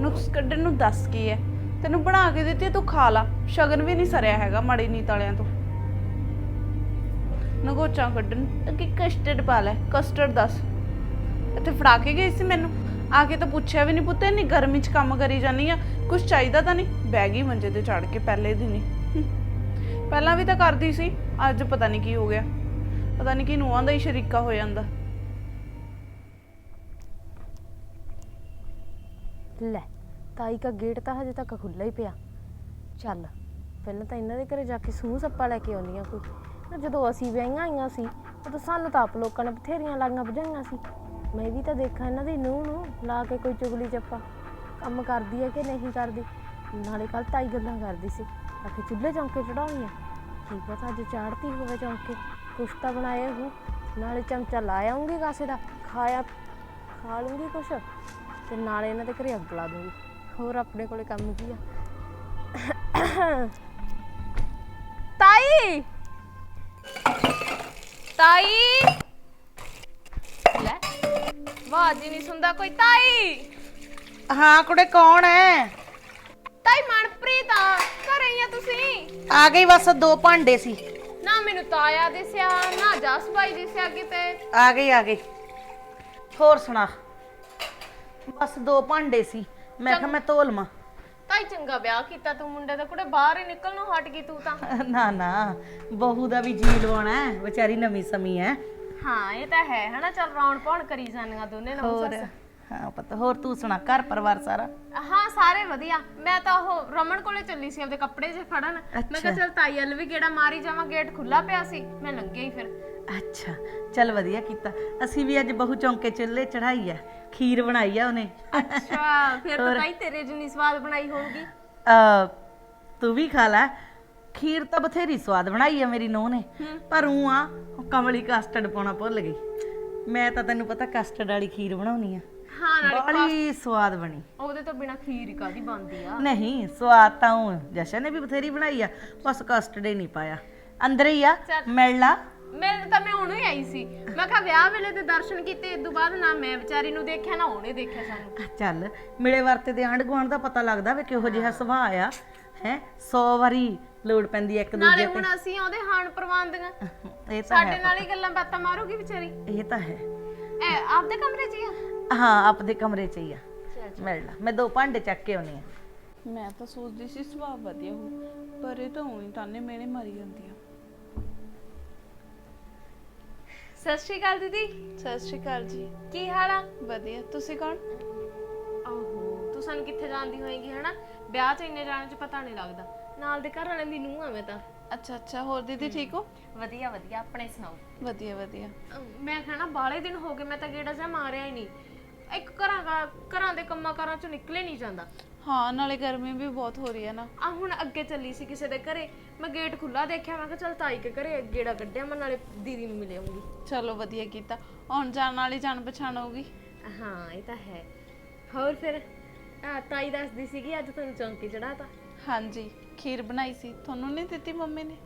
ਨੁਕਸ ਕੱਢਣ ਨੂੰ ਦੱਸ ਕੀ ਹੈ ਤੈਨੂੰ ਬਣਾ ਕੇ ਦਿੱਤੀ ਤੂੰ ਖਾ ਲਾ। ਸ਼ਗਨ ਵੀ ਨਹੀਂ ਸਰਿਆ ਹੈਗਾ ਮਾੜੀ ਨੀਤ ਵਾਲਿਆਂ ਤੋਂ। ਨਗੋਚਾਂ ਕੱਢਣ, ਅੱਗੇ ਕਸਟਰਡ ਪਾ ਲੈ ਕਸਟਰਡ ਦੱਸ। ਇੱਥੇ ਫੜਾ ਕੇ ਗਈ ਸੀ ਮੈਨੂੰ। ਆ ਕੇ ਤਾਂ ਪੁੱਛਿਆ ਵੀ ਨਹੀਂ ਪੁੱਤ, ਇੰਨੀ ਗਰਮੀ 'ਚ ਕੰਮ ਕਰੀ ਜਾਨੀ ਆ। ਕੁਝ ਚਾਹੀਦਾ ਤਾਂ ਨਹੀਂ। ਬਹਿ ਗਈ ਮੰਜੇ ਤੇ ਚੜ ਕੇ ਪਹਿਲੇ ਦਿਨ ਹੀ। ਪਹਿਲਾਂ ਵੀ ਤਾਂ ਕਰਦੀ ਸੀ, ਅੱਜ ਪਤਾ ਨਹੀਂ ਕੀ ਹੋ ਗਿਆ। ਪਤਾ ਨਹੀਂ ਕੀ ਨੂੰਹਾਂ ਦਾ ਹੀ ਸ਼ਰੀਕਾ ਹੋ ਜਾਂਦਾ। ਲੈ, ਤਾਈ ਦਾ ਗੇਟ ਤਾਂ ਹਜੇ ਤੱਕ ਖੁੱਲਾ ਹੀ ਪਿਆ। ਚੱਲ, ਪਹਿਲਾਂ ਤਾਂ ਇਹਨਾਂ ਦੇ ਘਰੇ ਜਾ ਕੇ ਸੂਹ ਸੱਪਾ ਲੈ ਕੇ ਆਉਂਦੀਆਂ ਕੋਈ। ਨਾ ਜਦੋਂ ਅਸੀਂ ਵਿਆਹੀਆਂ ਆਈਆਂ ਸੀ, ਉਦੋਂ ਸਾਨੂੰ ਤਾਂ ਆਪ ਲੋਕਾਂ ਨੇ ਬਥੇਰੀਆਂ ਲਾਈਆਂ ਵਜਾਈਆਂ ਸੀ। ਮੈਂ ਵੀ ਤਾਂ ਦੇਖਾਂ ਇਹਨਾਂ ਦੀ ਨੂੰਹ ਨੂੰ ਲਾ ਕੇ ਕੋਈ ਚੁਗਲੀ ਚੱਪਾ ਕੰਮ ਕਰਦੀ ਹੈ ਕਿ ਨਹੀਂ ਕਰਦੀ? ਨਾਲੇ ਕੱਲ ਤਾਈ ਗੱਲਾਂ ਕਰਦੀ ਸੀ, ਆਖੇ ਚੁੱਲ੍ਹੇ ਚੌਂਕੇ ਚੜਾਉਣੀ ਕੀ ਪਤਾ ਅੱਜ ਚਾੜਤੀ ਹੋਵੇ ਚੌਂਕੇ। ਕੁਛ ਤਾਂ ਬਣਾਇਆ ਹੋ ਨਾਲੇ ਚਮਚਾ ਲਾ ਆਉਂਗੀ ਕਾਸੇ ਦਾ। ਖਾਇਆ ਖਾ ਲੂੰਗੀ ਕੁਛ। ਤੇ ਨਾਲੇ ਇਹਨਾਂ ਦੇ ਘਰੇ ਅੱਗ ਲਾ ਦੂੰਗੀ। ਹੋਰ ਆਪਣੇ ਕੋਲੇ ਕੰਮ ਕੀ ਆ? ਤਾਈ! ਤਾਈ! ਲੈ ਆਵਾਜ਼ ਹੀ ਨਹੀਂ ਸੁਣਦਾ ਕੋਈ। ਤਾਈ! ਹਾਂ ਕੁੜੇ ਕੌਣ ਹੈ ਤਾਈ ਮਨਪ੍ਰੀਤ ਆ। ਘਰੇ ਹੀ ਆ ਤੁਸੀਂ? ਆ ਗਈ ਬਸ ਦੋ ਭਾਂਡੇ ਸੀ। ਨਾ ਮੈਨੂੰ ਤਾਇਆ ਦਿਸਿਆ ਨਾ ਜਸ ਭਾਈ ਦਿਸਿਆ ਕਿਤੇ। ਆ ਗਈ ਆ ਗਈ। ਹੋਰ ਸੁਣਾ। ਬਸ ਦੋ ਭਾਂਡੇ ਸੀ। ਮੈਂ ਕਿਹਾ ਮੈਂ ਧੋ ਲਵਾਂ। ਤਾਈ ਚੰਗਾ ਵਿਆਹ ਕੀਤਾ ਤੂੰ ਮੁੰਡੇ ਦਾ। ਕੁੜੇ ਬਾਹਰ ਹੀ ਨਿਕਲਣੋਂ ਹਟ ਗਈ ਤੂੰ ਤਾਂ। ਨਾ ਨਾ। ਬਹੂ ਦਾ ਵੀ ਜੀ ਲਵਾਉਣਾ ਹੈ। ਵਿਚਾਰੀ ਨਵੀਂ ਸਮੀ ਹੈ। ਹਾਂ ਇਹ ਤਾਂ ਹੈ ਹਨਾ? ਚੱਲ ਰੌਣ ਪੌਣ ਕਰੀ ਜਾਂਦੀਆਂ ਦੋਨੇ ਨੂੰ ਹੋਰ। ਹਾਂ ਪਤਾ ਹੋਰ ਤੂੰ ਸੁਣਾ ਘਰ ਪਰਿਵਾਰ ਸਾਰਾ? ਹਾਂ ਸਾਰੇ ਵਧੀਆ। ਮੈਂ ਤਾਂ ਉਹ ਰਮਨ ਕੋਲੇ ਚੱਲੀ ਸੀ ਆਪਦੇ ਕੱਪੜੇ ਜੇ ਫੜਨ। ਮੈਂ ਕਿਹਾ ਚੱਲ ਤਾਈ ਵੱਲ ਵੀ ਗੇੜਾ ਮਾਰੀ ਜਾਵਾਂ ਗੇਟ ਖੁੱਲਾ ਪਿਆ ਸੀ ਮੈਂ ਲੰਘੇ ਹੀ ਫਿਰ। ਅੱਛਾ ਚੱਲ ਵਧੀਆ ਕੀਤਾ। ਅਸੀਂ ਵੀ ਅੱਜ ਬਹੂ ਚੌਂਕੇ ਚੁੱਲ੍ਹੇ ਚੜਾਈ ਆ ਖੀਰ ਬਣਾਈ ਆ ਉਹਨੇ। ਅੱਛਾ ਫਿਰ ਤਾਂ ਤਾਈ ਤੇਰੇ ਜਿੰਨੀ ਸਵਾਦ ਬਣਾਈ ਹੋਊਗੀ। ਅ ਤੂੰ ਵੀ ਖਾ ਲੈ। ਖੀਰ ਤਾਂ ਬਥੇਰੀ ਸਵਾਦ ਬਣਾਈ ਆ ਮੇਰੀ ਨੂੰਹ ਨੇ। ਪਰ ਉਹ ਆ ਕਮਲੀ ਕਸਟਰਡ ਪਾਉਣਾ ਭੁੱਲ ਗਈ। ਮੈਂ ਤਾਂ ਤੈਨੂੰ ਪਤਾ ਕਸਟਰਡ ਵਾਲੀ ਖੀਰ ਬਣਾਉਣੀ ਆ। ਹਾਂ ਨਾਲੇ ਬੜੀ ਸਵਾਦ ਬਣੀ। ਉਹਦੇ ਤੋਂ ਬਿਨਾ ਖੀਰ ਹੀ ਕਾਦੀ ਬਣਦੀ ਆ? ਨਹੀਂ ਸਵਾਦ ਤਾਂ ਉਹ ਜਸ਼ਨ ਨੇ ਵੀ ਬਥੇਰੀ ਬਣਾਈ ਆ ਬਸ ਕਸਟਰਡ ਹੀ ਨਹੀਂ ਪਾਇਆ। ਅੰਦਰ ਹੀ ਆ ਮਿਲ ਲਾ ਮੇਰੇ ਤਾਂ ਮੈਂ ਉਹਨੂੰ ਹੀ ਆਈ ਸੀ। ਮੈਂ ਕਿਹਾ ਵਿਆਹ ਵੇਲੇ ਤੇ ਦਰਸ਼ਨ ਕੀਤੇ ਇਸ ਤੋਂ ਬਾਅਦ ਨਾ ਮੈਂ ਵਿਚਾਰੀ ਨੂੰ ਦੇਖਿਆ ਨਾ ਉਹਨੇ ਦੇਖਿਆ ਸਾਨੂੰ। ਚੱਲ ਮਿਲੇ ਵਰਤੇ ਦੇ ਆਂਢ ਗੁਆਂਢ ਦਾ ਪਤਾ ਲੱਗਦਾ ਵੀ ਕਿਹੋ ਜਿਹਾ ਸੁਭਾਅ ਆ ਹੈ? 100 ਵਾਰੀ ਲੋੜ ਪੈਂਦੀ ਇੱਕ ਨਾਲੇ ਦੂਜੇ ਹੁਣ ਅਸੀਂ ਉਹਦੇ ਹਾਣ ਪ੍ਰਵਾਨਦੀਆਂ ਤੇ ਇਹ ਤਾਂ ਸਾਡੇ ਨਾਲ ਹੀ ਗੱਲਾਂ ਬਾਤਾਂ ਮਾਰੂਗੀ ਵਿਚਾਰੀ। ਇਹ ਤਾਂ ਹੈ। ਐ ਆਪਦੇ ਕਮਰੇ 'ਚ ਹੀ ਆ? ਹਾਂ ਆਪਦੇ ਕਮਰੇ 'ਚ ਹੀ ਆ। ਮਿਲ ਲਾ। ਮੈਂ ਦੋ ਭਾਂਡੇ ਚੱਕ ਕੇ ਆਉਣੀ ਆ। ਮੈਂ ਤਾਂ ਸੋਚਦੀ ਸੀ ਸੁਭਾਅ ਵਧੀਆ ਹੋ ਪਰ ਇਹ ਤਾਂ ਉਹੀ ਤਾਨੇ ਮੇਨੇ ਮਾਰੀ ਜਾਂਦੀ ਆ। ਸਤਿ ਸ਼੍ਰੀ ਅਕਾਲ ਦੀਦੀ। ਸਤਿ ਸ਼੍ਰੀ ਅਕਾਲ ਜੀ। ਕੀ ਹਾਲ ਆ? ਵਧੀਆ। ਤੁਸੀਂ ਕੌਣ? ਆਹੋ ਤੂੰ ਸਾਨੂੰ ਕਿੱਥੇ ਜਾਂਦੀ ਹੋਏਗੀ ਹਨਾ? ਵਿਆਹ 'ਚ ਇੰਨੇ ਜਾਣ 'ਚ ਪਤਾ ਨਹੀਂ ਲੱਗਦਾ। ਨਾਲ ਦੇ ਘਰ ਵਾਲਿਆਂ ਦੀ ਨੂੰਹ ਆ ਮੈਂ ਤਾਂ। ਅੱਛਾ ਅੱਛਾ। ਹੋਰ ਦੀਦੀ ਠੀਕ ਹੋ? ਵਧੀਆ ਵਧੀਆ। ਆਪਣੇ ਸੁਣਾਓ। ਵਧੀਆ ਵਧੀਆ। ਅਮ ਮੈਂ ਕਹਣਾ ਬਾਲੇ ਦਿਨ ਹੋ ਗਏ ਮੈਂ ਤਾਂ ਗੇੜਾ ਜਾ ਮਾਰਿਆ ਹੀ ਨਹੀਂ। ਇੱਕ ਘਰਾਂ ਦਾ ਘਰਾਂ ਦੇ ਕੰਮਾਂ ਕਾਰਾਂ 'ਚੋਂ ਨਿਕਲੇ ਨਹੀਂ ਜਾਂਦਾ। ਹਾਂ ਨਾਲੇ ਗਰਮੀ ਵੀ ਬਹੁਤ ਹੋ ਰਹੀ ਹੈ ਨਾ। ਆ ਹੁਣ ਅੱਗੇ ਚੱਲੀ ਸੀ ਕਿਸੇ ਦੇ ਘਰੇ। ਮੈਂ ਗੇਟ ਖੁੱਲਾ ਦੇਖਿਆ ਮੈਂ ਕਿਹਾ ਚੱਲ ਤਾਈ ਕੇ ਘਰੇ ਗੇੜਾ ਕੱਢਿਆ ਮੈਂ ਨਾਲੇ ਦੀਦੀ ਨੂੰ ਮਿਲ ਆਉਂਗੀ ਚਲੋ ਵਧੀਆ ਕੀਤਾ। ਆਉਣ ਜਾਣ ਵਾਲੀ ਜਾਣ ਪਛਾਣ ਹੋਊਗੀ। ਹਾਂ ਇਹ ਤਾਂ ਹੈ। ਹੋਰ ਫਿਰ ਆ ਤਾਈ ਦੱਸਦੀ ਸੀਗੀ ਅੱਜ ਤੁਹਾਨੂੰ ਚੌਂਕੀ ਚੜਾਤਾ ਹਾਂਜੀ ਖੀਰ ਬਣਾਈ ਸੀ। ਤੁਹਾਨੂੰ ਨਹੀਂ ਦਿੱਤੀ ਮੰਮੀ ਨੇ?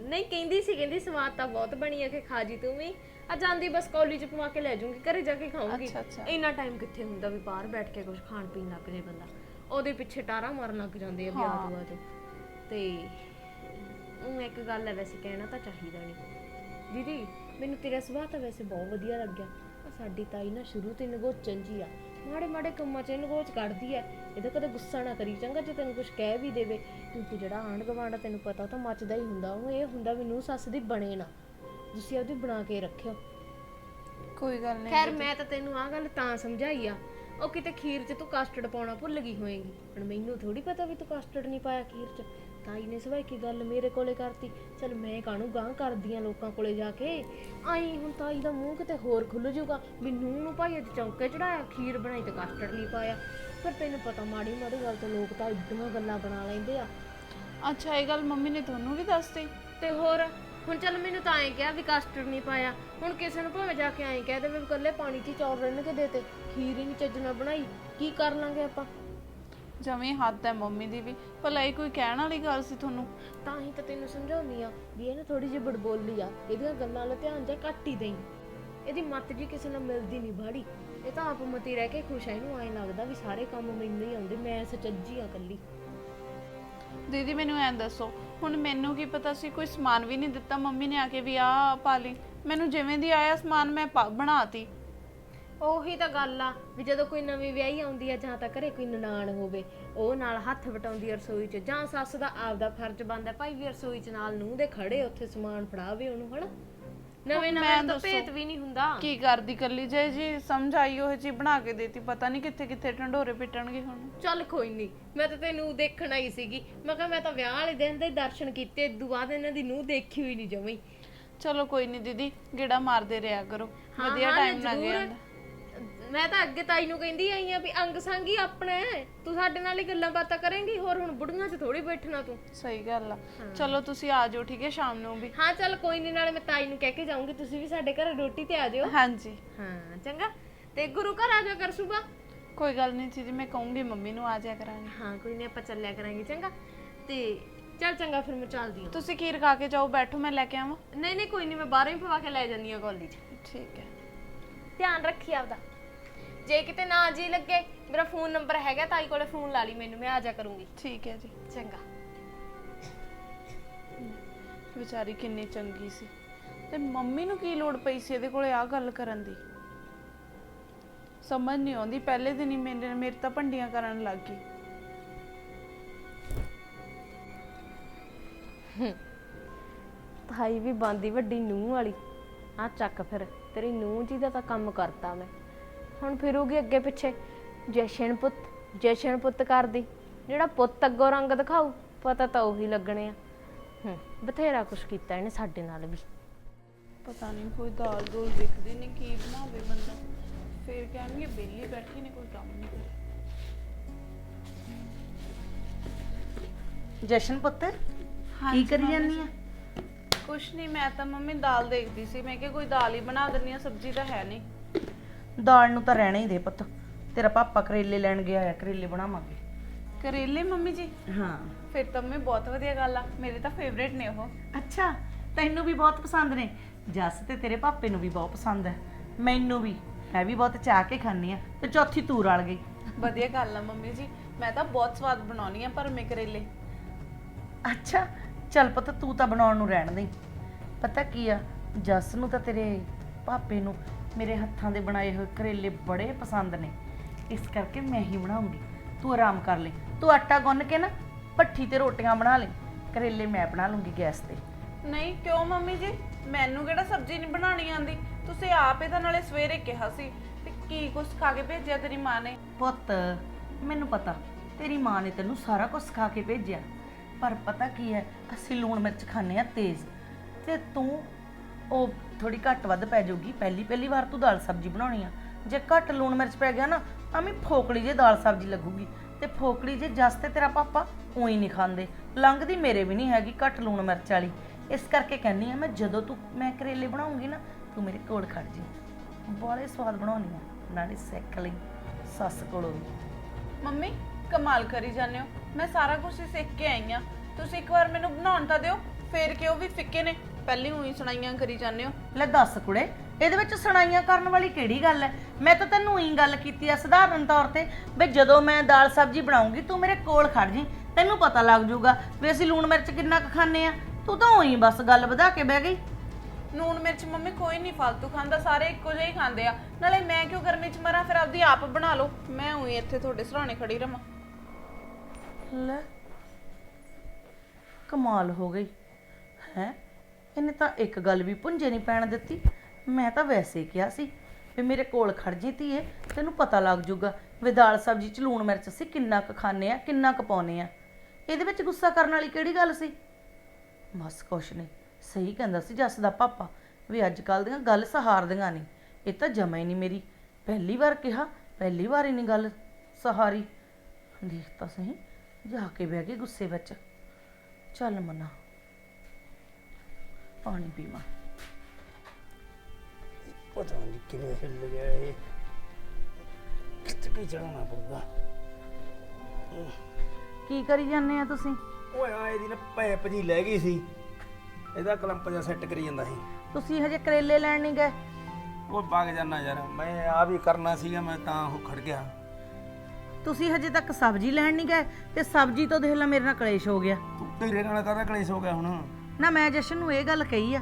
ਨਹੀਂ ਕਹਿੰਦੀ ਸੀ ਕਹਿੰਦੀ ਸਵਾਦ ਤਾਂ ਬਹੁਤ ਬਣੀ ਹੈ ਕਿ ਖਾ ਜੀ ਤੂੰ ਵੀ। ਆ ਜਾਂਦੀ ਬਸ ਕੌਲੀ ਚ ਪਵਾ ਕੇ ਲੈ ਜਾਊਂਗੀ ਘਰੇ ਜਾ ਕੇ ਖਾਊਂਗੀ। ਅੱਛਾ, ਅੱਛਾ। ਇੰਨਾ ਟਾਈਮ ਕਿੱਥੇ ਹੁੰਦਾ ਵੀ ਬਾਹਰ ਬੈਠ ਕੇ ਕੁਝ ਖਾਣ ਪੀਣ ਲੱਗ ਜੇ ਬੰਦਾ। ਉਹਦੇ ਪਿੱਛੇ ਟਾਰਾ ਮਾਰਨ ਲੱਗ ਜਾਂਦੇ ਆ ਵਿਆਹ ਤੋਂ ਬਾਅਦ ਤੇ। ਉਹ ਇੱਕ ਗੱਲ ਹੈ ਵੈਸੇ ਕਹਿਣਾ ਤਾਂ ਚਾਹੀਦਾ ਨਹੀਂ ਦੀਦੀ ਮੈਨੂੰ ਤੇਰਾ ਸੁਭਾਅ ਤਾਂ ਵੈਸੇ ਬਹੁਤ ਵਧੀਆ ਲੱਗਿਆ। ਆ ਸਾਡੀ ਤਾਈ ਨਾ ਸ਼ੁਰੂ ਤੋਂ ਹੀ ਨਗੋਚਣ ਜੀ ਆ। ਮਾੜੇ ਮਾੜੇ ਕੰਮਾਂ 'ਚ ਇਹ ਨਗੋਚ ਕੱਢਦੀ ਐ ਇਹਦਾ ਕਦੇ ਗੁੱਸਾ ਨਾ ਕਰੀ। ਚੰਗਾ ਜੇ ਤੈਨੂੰ ਕੁਝ ਕਹਿ ਵੀ ਦੇਵੇ ਕਿਉਂਕਿ ਜਿਹੜਾ ਆਂਢ ਗੁਆਂਢ ਆ ਤੈਨੂੰ ਪਤਾ ਤਾਂ ਮੱਚਦਾ ਹੀ ਹੁੰਦਾ। ਉਹ ਇਹ ਹੁੰਦਾ ਵੀ ਨੂੰ ਸੱਸ ਦੀ ਬਣੇ ਨਾ। ਤੁਸੀਂ ਉਹਦੀ ਬਣਾ ਕੇ ਰੱਖਿਓ। ਕੋਈ ਗੱਲ ਨਹੀਂ ਖੈਰ ਮੈਂ ਤਾਂ ਤੈਨੂੰ ਆਹ ਗੱਲ ਤਾਂ ਸਮਝਾਈ ਆ। ਉਹ ਕਿਤੇ ਖੀਰ 'ਚ ਤੂੰ ਕਸਟਰਡ ਪਾਉਣਾ ਭੁੱਲ ਗਈ ਹੋਏਗੀ। ਹੁਣ ਮੈਨੂੰ ਥੋੜੀ ਪਤਾ ਵੀ ਤੂੰ ਕਸਟਰਡ ਨਹੀਂ ਪਾਇਆ ਖੀਰ 'ਚ। ਤਾਈ ਨੇ ਸਵਾਈ ਕੀ ਗੱਲ ਮੇਰੇ ਕੋਲੇ ਕਰਤੀ। ਚਲ ਮੈਂ ਕਾਹਨੂੰ ਗਾਂ ਕਰਦੀਆਂ ਲੋਕਾਂ ਕੋਲੇ ਜਾ ਕੇ? ਆਈ ਹੁਣ ਤਾਈ ਦਾ ਮੂੰਹ ਕਿਤੇ ਹੋਰ ਖੁੱਲ ਜਾਊਗਾ। ਵੀ ਨੂੰਹ ਨੂੰ ਭਾਈ ਅੱਜ ਚੌਂਕੇ ਚੜਾਇਆ ਖੀਰ ਬਣਾਈ ਤੇ ਕਸਟਰਡ ਨਹੀਂ ਪਾਇਆ। ਫਿਰ ਤੈਨੂੰ ਪਤਾ ਮਾੜੀ ਮਾੜੀ ਗੱਲ ਤੋਂ ਲੋਕ ਤਾਂ ਇੱਡੀਆਂ ਗੱਲਾਂ ਬਣਾ ਲੈਂਦੇ ਆ। ਅੱਛਾ ਇਹ ਗੱਲ ਮੰਮੀ ਨੇ ਤੁਹਾਨੂੰ ਵੀ ਦੱਸਤੀ ਤੇ ਹੋਰ? ਹੁਣ ਚੱਲ ਮੈਨੂੰ ਤਾਂ ਐਂ ਕਿਹਾ ਵੀ ਕਸਟਰਡ ਨਹੀਂ ਪਾਇਆ। ਹੁਣ ਕਿਸੇ ਨੂੰ ਭਾਵੇਂ ਜਾ ਕੇ ਐਂ ਕਹਿ ਦੇਵੇ ਵੀ ਇਕੱਲੇ ਪਾਣੀ 'ਚ ਹੀ ਚੌਲ ਰਿੰਨ ਕੇ ਦੇਤੇ ਖੀਰ ਹੀ ਨਹੀਂ ਚੱਜ ਨਾਲ ਬਣਾਈ। ਕੀ ਕਰ ਲਾਂਗੇ ਆਪਾਂ? ਜਮੇ ਹੱਦ ਹੈ ਮੰਮੀ ਦੀ ਵੀ। ਭਲਾ ਇਹ ਕੋਈ ਕਹਿਣ ਵਾਲੀ ਗੱਲ ਸੀ ਤੁਹਾਨੂੰ? ਤਾਂ ਹੀ ਤਾਂ ਤੈਨੂੰ ਸਮਝਾਉਣੀ ਆ ਵੀ ਇਹ ਨਾ ਥੋੜੀ ਜਿਹੀ ਬੜਬੋਲੀ ਆ। ਇਹਦੀਆਂ ਗੱਲਾਂ ਵੱਲ ਧਿਆਨ ਜਾ ਘੱਟ ਹੀ ਦੇਈ। ਇਹਦੀ ਮੱਤ ਜੀ ਕਿਸੇ ਨਾਲ ਮਿਲਦੀ ਨਹੀਂ ਬਾੜੀ ਇਹ ਤਾਂ ਆਪ ਮਤੀ ਰਹਿ ਕੇ ਖੁਸ਼ ਹੈ ਇਹਨੂੰ ਐਂ ਲੱਗਦਾ ਵੀ ਸਾਰੇ ਕੰਮ ਮੈਨੂੰ ਹੀ ਆਉਂਦੇ। ਮੈਂ ਸੱਚੀ ਆ ਕੱਲੀ ਦੀਦੀ, ਮੈਨੂੰ ਐਂ ਦੱਸੋ, ਹੁਣ ਮੈਨੂੰ ਕੀ ਪਤਾ ਸੀ, ਕੋਈ ਸਮਾਨ ਵੀ ਨਹੀਂ ਦਿੱਤਾ, ਮੰਮੀ ਨੇ ਆ ਕੇ ਵੀ ਆ ਪਾ ਲਈ। ਮੈਨੂੰ ਜਿਵੇਂ ਦੀ ਆਇਆ ਸਮਾਨ, ਮੈਂ ਪਾ- ਬਣਾਤੀ। ਉਹੀ ਤਾਂ ਗੱਲ ਆ, ਵੀ ਜਦੋਂ ਕੋਈ ਨਵੀਂ ਵਿਆਹੀ ਆਉਂਦੀ ਆ, ਜਾਂ ਤਾਂ ਘਰੇ ਕੋਈ ਨਨਾਣ ਹੋਵੇ, ਉਹ ਨਾਲ ਹੱਥ ਵਟਾਉਂਦੀ ਆ ਰਸੋਈ 'ਚ, ਜਾਂ ਸੱਸ ਦਾ ਆਪਦਾ ਫਰਜ਼ ਬਣਦਾ, ਭਾਈ ਵੀ ਰਸੋਈ 'ਚ ਨਾਲ ਨੂੰ ਦੇ ਖੜੇ ਉੱਥੇ ਸਮਾਨ ਫੜਾਵੇ ਉਹਨੂੰ, ਹਨਾ? ਨਵੇਂ ਨਵੇਂ ਤਾਂ। ਭੇਤ ਵੀ ਨਹੀਂ ਹੁੰਦਾ। ਕੀ ਕਰਦੀ ਕੱਲੀ ਜੇ ਜੀ ਸਮਝ ਆਈ ਉਹ ਜੀ ਬਣਾ ਕੇ ਦੇਤੀ ਪਤਾ ਨਹੀਂ ਕਿੱਥੇ ਕਿੱਥੇ ਢੰਡੋਰੇ ਪਿੱਟਣਗੇ ਹੁਣ। ਚੱਲ ਕੋਈ ਨਹੀਂ ਮੈਂ ਤਾਂ ਤੈਨੂੰ ਦੇਖਣ ਆਈ ਸੀਗੀ। ਮੈਂ ਕਿਹਾ ਮੈਂ ਤਾਂ ਵਿਆਹ ਵਾਲੇ ਦਿਨ ਦੇ ਦਰਸ਼ਨ ਕੀਤੇ ਇਦੋਂ ਬਾਅਦ ਇਹਨਾਂ ਦੀ ਨੂੰਹ ਦੇਖੀ ਹੋਈ ਨਹੀਂ ਜਮਈ ਚਲੋ ਕੋਈ ਨਹੀਂ ਦੀਦੀ ਗੇੜਾ ਮਾਰਦੇ ਰਿਹਾ ਕਰੋ। ਵਧੀਆ ਟਾਈਮ ਲੰਘ ਜਾਂਦਾ। ਮੈਂ ਤਾਂ ਅੱਗੇ ਤਾਈ ਨੂੰ ਕਹਿੰਦੀ ਆਈ ਆ ਵੀ ਅੰਗ ਸੰਗ ਹੀ ਆਪਣਾ ਹੈ। ਤੂੰ ਸਾਡੇ ਨਾਲ ਹੀ ਗੱਲਾਂ ਬਾਤਾਂ ਕਰੇਂਗੀ ਹੋਰ ਹੁਣ ਬੁੜੀਆਂ 'ਚ ਥੋੜੀ ਬੈਠਣਾ ਤੂੰ। ਸਹੀ ਗੱਲ ਆ। ਚਲੋ ਤੁਸੀਂ ਆ ਜਾਓ ਠੀਕ ਹੈ ਸ਼ਾਮ ਨੂੰ ਵੀ। ਹਾਂ ਚੱਲ ਕੋਈ ਨਹੀਂ ਨਾਲੇ ਮੈਂ ਤਾਈ ਨੂੰ ਕਹਿ ਕੇ ਜਾਊਂਗੀ ਤੁਸੀਂ ਵੀ ਸਾਡੇ ਘਰ ਰੋਟੀ ਤੇ ਆ ਜਿਓ ਹਾਂਜੀ। ਹਾਂ ਚੰਗਾ। ਤੇ ਗੁਰੂ ਘਰ ਆ ਜਾ ਕਰ ਸੁਬਾ। ਕੋਈ ਗੱਲ ਨਹੀਂ ਦੀਦੀ ਮੈਂ ਕਹੂੰਗੀ ਮੰਮੀ ਨੂੰ ਆ ਜਾਇਆ ਕਰਾਂਗੇ। ਹਾਂ ਕੋਈ ਨਹੀਂ ਆਪਾਂ ਚੱਲਿਆ ਕਰਾਂਗੇ ਚੰਗਾ। ਤੇ ਚੱਲ ਚੰਗਾ ਫਿਰ ਮੈਂ ਚੱਲਦੀ ਹਾਂ ਤੁਸੀਂ ਖੀਰ ਖਾ ਕੇ ਜਾਓ ਬੈਠੋ ਮੈਂ ਲੈ ਕੇ ਆਵਾਂ। ਨਹੀਂ ਨਹੀਂ ਕੋਈ ਨਹੀਂ ਮੈਂ ਬਾਹਰੋਂ ਹੀ ਪਵਾ ਕੇ ਲੈ ਜਾਂਦੀ ਹਾਂ ਕਾਲਜ। ਠੀਕ ਹੈ। ਧਿਆਨ ਰੱਖੀ ਆਪਦਾ। ਜੇ ਕਿਤੇ ਨਾ ਜੀ ਲੱਗੇ ਮੇਰਾ ਫੋਨ ਨੰਬਰ ਹੈਗਾ ਤਾਈ ਕੋਲੇ ਫੋਨ ਲਾ ਲਈ ਮੈਨੂੰ ਮੈਂ ਆ ਜਾ ਕਰੂੰਗੀ। ਠੀਕ ਹੈ ਜੀ। ਚੰਗਾ। ਵਿਚਾਰੀ ਕਿੰਨੀ ਚੰਗੀ ਸੀ। ਤੇ ਮੰਮੀ ਨੂੰ ਕੀ ਲੋੜ ਪਈ ਸੀ ਇਹਦੇ ਕੋਲੇ ਆ ਗੱਲ ਕਰਨ ਦੀ? ਸਮਝ ਨਹੀਂ ਆਉਂਦੀ ਪਹਿਲੇ ਦਿਨ ਹੀ ਮੇਰੇ ਮੇਰੇ ਤਾਂ ਭੰਡੀਆਂ ਕਰਨ ਲੱਗ ਗਈ। ਭਾਈ ਵੀ ਬੰਦੀ ਵੱਡੀ ਨੂੰਹ ਵਾਲੀ। ਆ ਚੱਕ ਫਿਰ ਤੇਰੀ ਨੂੰਹ ਜੀ ਦਾ ਤਾਂ ਕੰਮ ਕਰਤਾ ਮੈਂ। ਹੁਣ ਫਿਰੂਗੀ ਅੱਗੇ ਪਿੱਛੇ। ਜਸ਼ਨ ਪੁੱਤ ਜਸ਼ਨ ਪੁੱਤ ਕਰਦੀ। ਜਿਹੜਾ ਪੁੱਤ ਅੱਗੋਂ ਰੰਗ ਦਿਖਾਊ ਪਤਾ ਤਾਂ ਉਹੀ ਲੱਗਣੇ ਆ। ਹੂੰ ਬਥੇਰਾ ਕੁਛ ਕੀਤਾ ਇਹਨੇ ਸਾਡੇ ਨਾਲ ਵੀ। ਪਤਾ ਨਹੀਂ ਕੋਈ ਦਾਲ ਦੋਲ ਦਿਖਦੀ ਨਹੀਂ ਕੀ ਬਣਾਵੇ ਬੰਦਾ। ਫੇਰ ਕਹਿਣਗੇ ਬੇਲੀ ਬੈਠੀ ਨੇ ਕੋਈ ਕੰਮ ਨਹੀਂ ਕਰਿਆ ਜਸ਼ਨ ਪੁੱਤ ਕੀ ਕਰੀ ਜਾਂਦੀ ਆ? ਕੁਛ ਨਹੀਂ ਮੈਂ ਤਾਂ ਮੰਮੀ ਦਾਲ ਦੇਖਦੀ ਸੀ। ਮੈਂ ਕਿਹਾ ਕੋਈ ਦਾਲ ਹੀ ਬਣਾ ਦਿੰਨੀ ਆ ਸਬਜ਼ੀ ਤਾਂ ਹੈ ਨਹੀਂ ਦਾਲ ਨੂੰ ਤਾਂ ਰਹਿਣਾ ਹੀ ਦੇ ਪੁੱਤ। ਤੇਰਾ ਪਾਪਾ ਕਰੇਲੇ ਲੈਣ ਗਿਆ ਆ ਕਰੇਲੇ ਬਣਾਵਾਂਗੇ। ਕਰੇਲੇ ਮੰਮੀ ਜੀ? ਹਾਂ। ਫਿਰ ਤਾਂ ਮੈਂ ਬਹੁਤ ਵਧੀਆ ਗੱਲ ਆ ਮੇਰੇ ਤਾਂ ਫੇਵਰੇਟ ਨੇ ਉਹ। ਅੱਛਾ ਤੈਨੂੰ ਵੀ ਬਹੁਤ ਪਸੰਦ ਨੇ। ਜੱਸ ਤੇ ਤੇਰੇ ਪਾਪੇ ਨੂੰ ਵੀ ਬਹੁਤ ਪਸੰਦ ਹੈ। ਮੈਨੂੰ ਵੀ। ਮੈਂ ਵੀ ਬਹੁਤ ਚਾਹ ਕੇ ਖਾਂਦੀ ਆ ਤੇ ਚੌਥੀ ਤੂੰ ਰਲ ਗਈ। ਵਧੀਆ ਗੱਲ ਆ ਮੰਮੀ ਜੀ। ਮੈਂ ਤਾਂ ਬਹੁਤ ਸਵਾਦ ਬਣਾਉਣੀ ਆ ਭਰਮੇ ਕਰੇਲੇ। ਅੱਛਾ ਚੱਲ ਪੁੱਤ ਤੂੰ ਤਾਂ ਬਣਾਉਣ ਨੂੰ ਰਹਿਣ ਦੇ। ਪਤਾ ਕੀ ਆ ਜੱਸ ਨੂੰ ਤਾਂ ਤੇਰੇ ਪਾਪੇ ਨੂੰ ਮੇਰੇ ਹੱਥਾਂ ਦੇ ਬਣਾਏ ਹੋਏ ਕਰੇਲੇ ਬੜੇ ਪਸੰਦ ਨੇ। ਇਸ ਕਰਕੇ ਮੈਂ ਹੀ ਬਣਾਉਂਗੀ। ਤੂੰ ਆਰਾਮ ਕਰ ਲੈ। ਤੂੰ ਆਟਾ ਗੁੰਨ ਕੇ ਨਾ ਭੱਠੀ ਤੇ ਰੋਟੀਆਂ ਬਣਾ ਲੈ। ਕਰੇਲੇ ਮੈਂ ਬਣਾ ਲੂੰਗੀ ਗੈਸ ਤੇ। ਨਹੀਂ ਕਿਉਂ ਮੰਮੀ ਜੀ? ਮੈਨੂੰ ਕਿਹੜਾ ਸਬਜ਼ੀ ਨਹੀਂ ਬਣਾਉਣੀ ਆਂਦੀ ਤੁਸੀਂ ਆਪੇ ਤਾਂ ਨਾਲੇ ਸਵੇਰੇ ਕਿਹਾ ਸੀ ਤੇ ਕੀ ਕੁਛ ਖਾ ਕੇ ਭੇਜਿਆ ਤੇਰੀ ਮਾਂ ਨੇ। ਪੁੱਤ ਮੈਨੂੰ ਪਤਾ। ਤੇਰੀ ਮਾਂ ਨੇ ਤੈਨੂੰ ਸਾਰਾ ਕੁਝ ਸਿਖਾ ਕੇ ਭੇਜਿਆ। ਪਰ ਪਤਾ ਕੀ ਹੈ? ਅਸੀਂ ਲੂਣ ਮਿਰਚ ਖਾਂਦੇ ਆ ਤੇਜ਼। ਤੇ ਤੂੰ ਉਹ ਥੋੜੀ ਘੱਟ ਵੱਧ ਪੈ ਜਾਊਗੀ। ਪਹਿਲੀ ਪਹਿਲੀ ਵਾਰ ਤੂੰ ਦਾਲ ਸਬਜ਼ੀ ਬਣਾਉਣੀ ਆ। ਜੇ ਘੱਟ ਲੂਣ ਮਿਰਚ ਪੈ ਗਿਆ ਨਾ ਐਵੇਂ ਫੋਕੜੀ ਜੇ ਦਾਲ ਸਬਜ਼ੀ ਲੱਗੂਗੀ। ਤੇ ਫੋਕੜੀ ਜੇ ਜਸ ਤੇ ਤੇਰਾ ਪਾਪਾ ਉਹੀ ਨਹੀਂ ਖਾਂਦੇ। ਲੰਘਦੀ ਮੇਰੇ ਵੀ ਨਹੀਂ ਹੈਗੀ ਘੱਟ ਲੂਣ ਮਿਰਚ ਵਾਲੀ। ਇਸ ਕਰਕੇ ਕਹਿੰਨੀ ਆ, ਮੈਂ ਜਦੋਂ ਤੂੰ ਮੈਂ ਕਰੇਲੇ ਬਣਾਉਂਗੀ ਨਾ, ਤੂੰ ਮੇਰੇ ਕੋਲ ਖੜ ਜੀ। ਬੜੇ ਸਵਾਦ ਬਣਾਉਣੀ ਆ। ਨਾਲੇ ਸਿੱਖ ਲਈ, ਸੱਸ ਕੋਲੋਂ ਵੀ। ਮੰਮੀ, ਕਮਾਲ ਕਰੀ ਜਾਂਦੇ ਹੋ। ਮੈਂ ਸਾਰਾ ਕੁਝ ਸਿੱਖ ਕੇ ਆਈ ਆ। ਤੁਸੀਂ ਇੱਕ ਵਾਰ ਮੈਨੂੰ ਬਣਾਉਣ ਤਾਂ ਦਿਓ, ਫੇਰ ਕਿ ਵੀ ਫਿੱਕੇ ਨੇ। ਪਹਿਲੀ ਉਹੀ ਸੁਣਾਈਆਂ ਕਰੀ ਜਾਂਦੇ ਹੋ। ਲੈ ਦੱਸ ਕੁੜੇ ਇਹਦੇ ਵਿੱਚ ਸੁਣਾਈਆਂ ਕਰਨ ਵਾਲੀ ਕਿਹੜੀ ਗੱਲ ਹੈ? ਮੈਂ ਤਾਂ ਤੈਨੂੰ ਹੀ ਗੱਲ ਕੀਤੀ ਆ ਸਧਾਰਨ ਤੌਰ ਤੇ ਵੀ ਜਦੋਂ ਮੈਂ ਦਾਲ ਸਬਜ਼ੀ ਬਣਾਉਂਗੀ ਤੂੰ ਮੇਰੇ ਕੋਲ ਖੜ ਜੀ ਤੈਨੂੰ ਪਤਾ ਲੱਗ ਜਾਊਗਾ ਵੀ ਅਸੀਂ ਲੂਣ ਮਿਰਚ ਕਿੰਨਾ ਕੁ ਖਾਂਦੇ ਆ ਤੂੰ ਤਾਂ ਉਹੀ ਬਸ ਗੱਲ ਵਧਾ ਕੇ ਬਹਿ ਗਈ। ਨੂਣ ਮਿਰਚ ਮੰਮੀ ਕੋਈ ਨਹੀਂ ਫालतू ਖਾਂਦਾ ਸਾਰੇ ਇੱਕੋ ਜਿਹੇ ਹੀ ਖਾਂਦੇ ਆ। ਨਾਲੇ ਮੈਂ ਕਿਉਂ ਗਰਮੀ ਚ ਮਰਾਂ ਫਿਰ ਆਪਦੀ ਆਪ ਬਣਾ ਲਓ। ਮੈਂ ਉਹੀ ਇੱਥੇ ਤੁਹਾਡੇ ਸਰਾਣੇ ਖੜੀ ਰਵਾਂ। ਲੈ ਕਮਾਲ ਹੋ ਗਈ। ਹੈ? ਇਹਨੇ ਤਾਂ ਇੱਕ ਗੱਲ ਵੀ ਪੁੰਜੇ ਨਹੀਂ ਪੈਣ ਦਿੱਤੀ। ਮੈਂ ਤਾਂ ਵੈਸੇ ਕਿਹਾ ਸੀ ਵੀ ਮੇਰੇ ਕੋਲ ਖੜ ਜੀ ਧੀਏ, ਤੈਨੂੰ ਪਤਾ ਲੱਗ ਜਾਊਗਾ ਵੀ ਦਾਲ ਸਬਜ਼ੀ ਚ ਲੂਣ ਮਿਰਚ ਅਸੀਂ ਕਿੰਨਾ ਕੁ ਖਾਂਦੇ ਆ, ਕਿੰਨਾ ਕੁ ਪਾਉਨੇ ਆ। ਇਹਦੇ ਵਿੱਚ ਗੁੱਸਾ ਕਰਨ ਵਾਲੀ ਕਿਹੜੀ ਗੱਲ ਸੀ? ਬਸ ਕੁਛ ਨਹੀਂ, ਸਹੀ ਕਹਿੰਦਾ ਸੀ ਜੱਸ ਦਾ ਪਾਪਾ ਵੀ ਅੱਜ ਕੱਲ ਦੀਆਂ ਗੱਲ ਸਹਾਰਦੀਆਂ ਨਹੀਂ ਇਹ ਤਾਂ ਜਮਾ ਹੀ ਨਹੀਂ ਮੇਰੀ। ਪਹਿਲੀ ਵਾਰ ਕਿਹਾ, ਪਹਿਲੀ ਵਾਰ ਹੀ ਨਹੀਂ ਗੱਲ ਸਹਾਰੀ। ਦੇਖ ਤਾਂ ਸਹੀ, ਜਾ ਕੇ ਬਹਿ ਗਈ ਗੁੱਸੇ ਵਿੱਚ। ਚੱਲ ਮਨਾ। ਪਾਣੀ ਪੀਵਾਂ। ਪਤਾ ਨਹੀਂ ਕਿਵੇਂ ਹਿੱਲ ਗਿਆ ਇਹ। ਕਿਤੇ ਕੀ ਚੜਾਉਣਾ ਪਊਗਾ। ਕੀ ਕਰੀ ਜਾਂਦੇ ਆ ਤੁਸੀਂ? ਓਏ ਆ ਇਹਦੀ ਨਾ ਪੈਪ ਜੀ ਲੈ ਗਈ ਸੀ। ਇਹਦਾ ਕਲੰਪ ਜਿਹਾ ਸੈੱਟ ਕਰੀ ਜਾਂਦਾ ਸੀ। ਤੁਸੀਂ ਹਜੇ ਕਰੇਲੇ ਲੈਣ ਨਹੀਂ ਗਏ? ਉਹ ਵਗ ਜਾਣਾ ਯਾਰ ਮੈਂ ਆ ਵੀ ਕਰਨਾ ਸੀਗਾ ਮੈਂ ਤਾਂ ਉਹ ਖੜ ਗਿਆ। ਤੁਸੀਂ ਹਜੇ ਤੱਕ ਸਬਜ਼ੀ ਲੈਣ ਨਹੀਂ ਗਏ ਤੇ ਸਬਜ਼ੀ ਤੋਂ ਦੇਖ ਲੈ ਮੇਰੇ ਨਾਲ ਕਲੇਸ਼ ਹੋ ਗਿਆ। ਤੇਰੇ ਨਾਲ ਕਾਹਦਾ ਕਲੇਸ਼ ਹੋ ਗਿਆ ਹੁਣ? ਨਾ ਮੈਂ ਜਸ਼ਨ ਨੂੰ ਇਹ ਗੱਲ ਕਹੀ ਆ,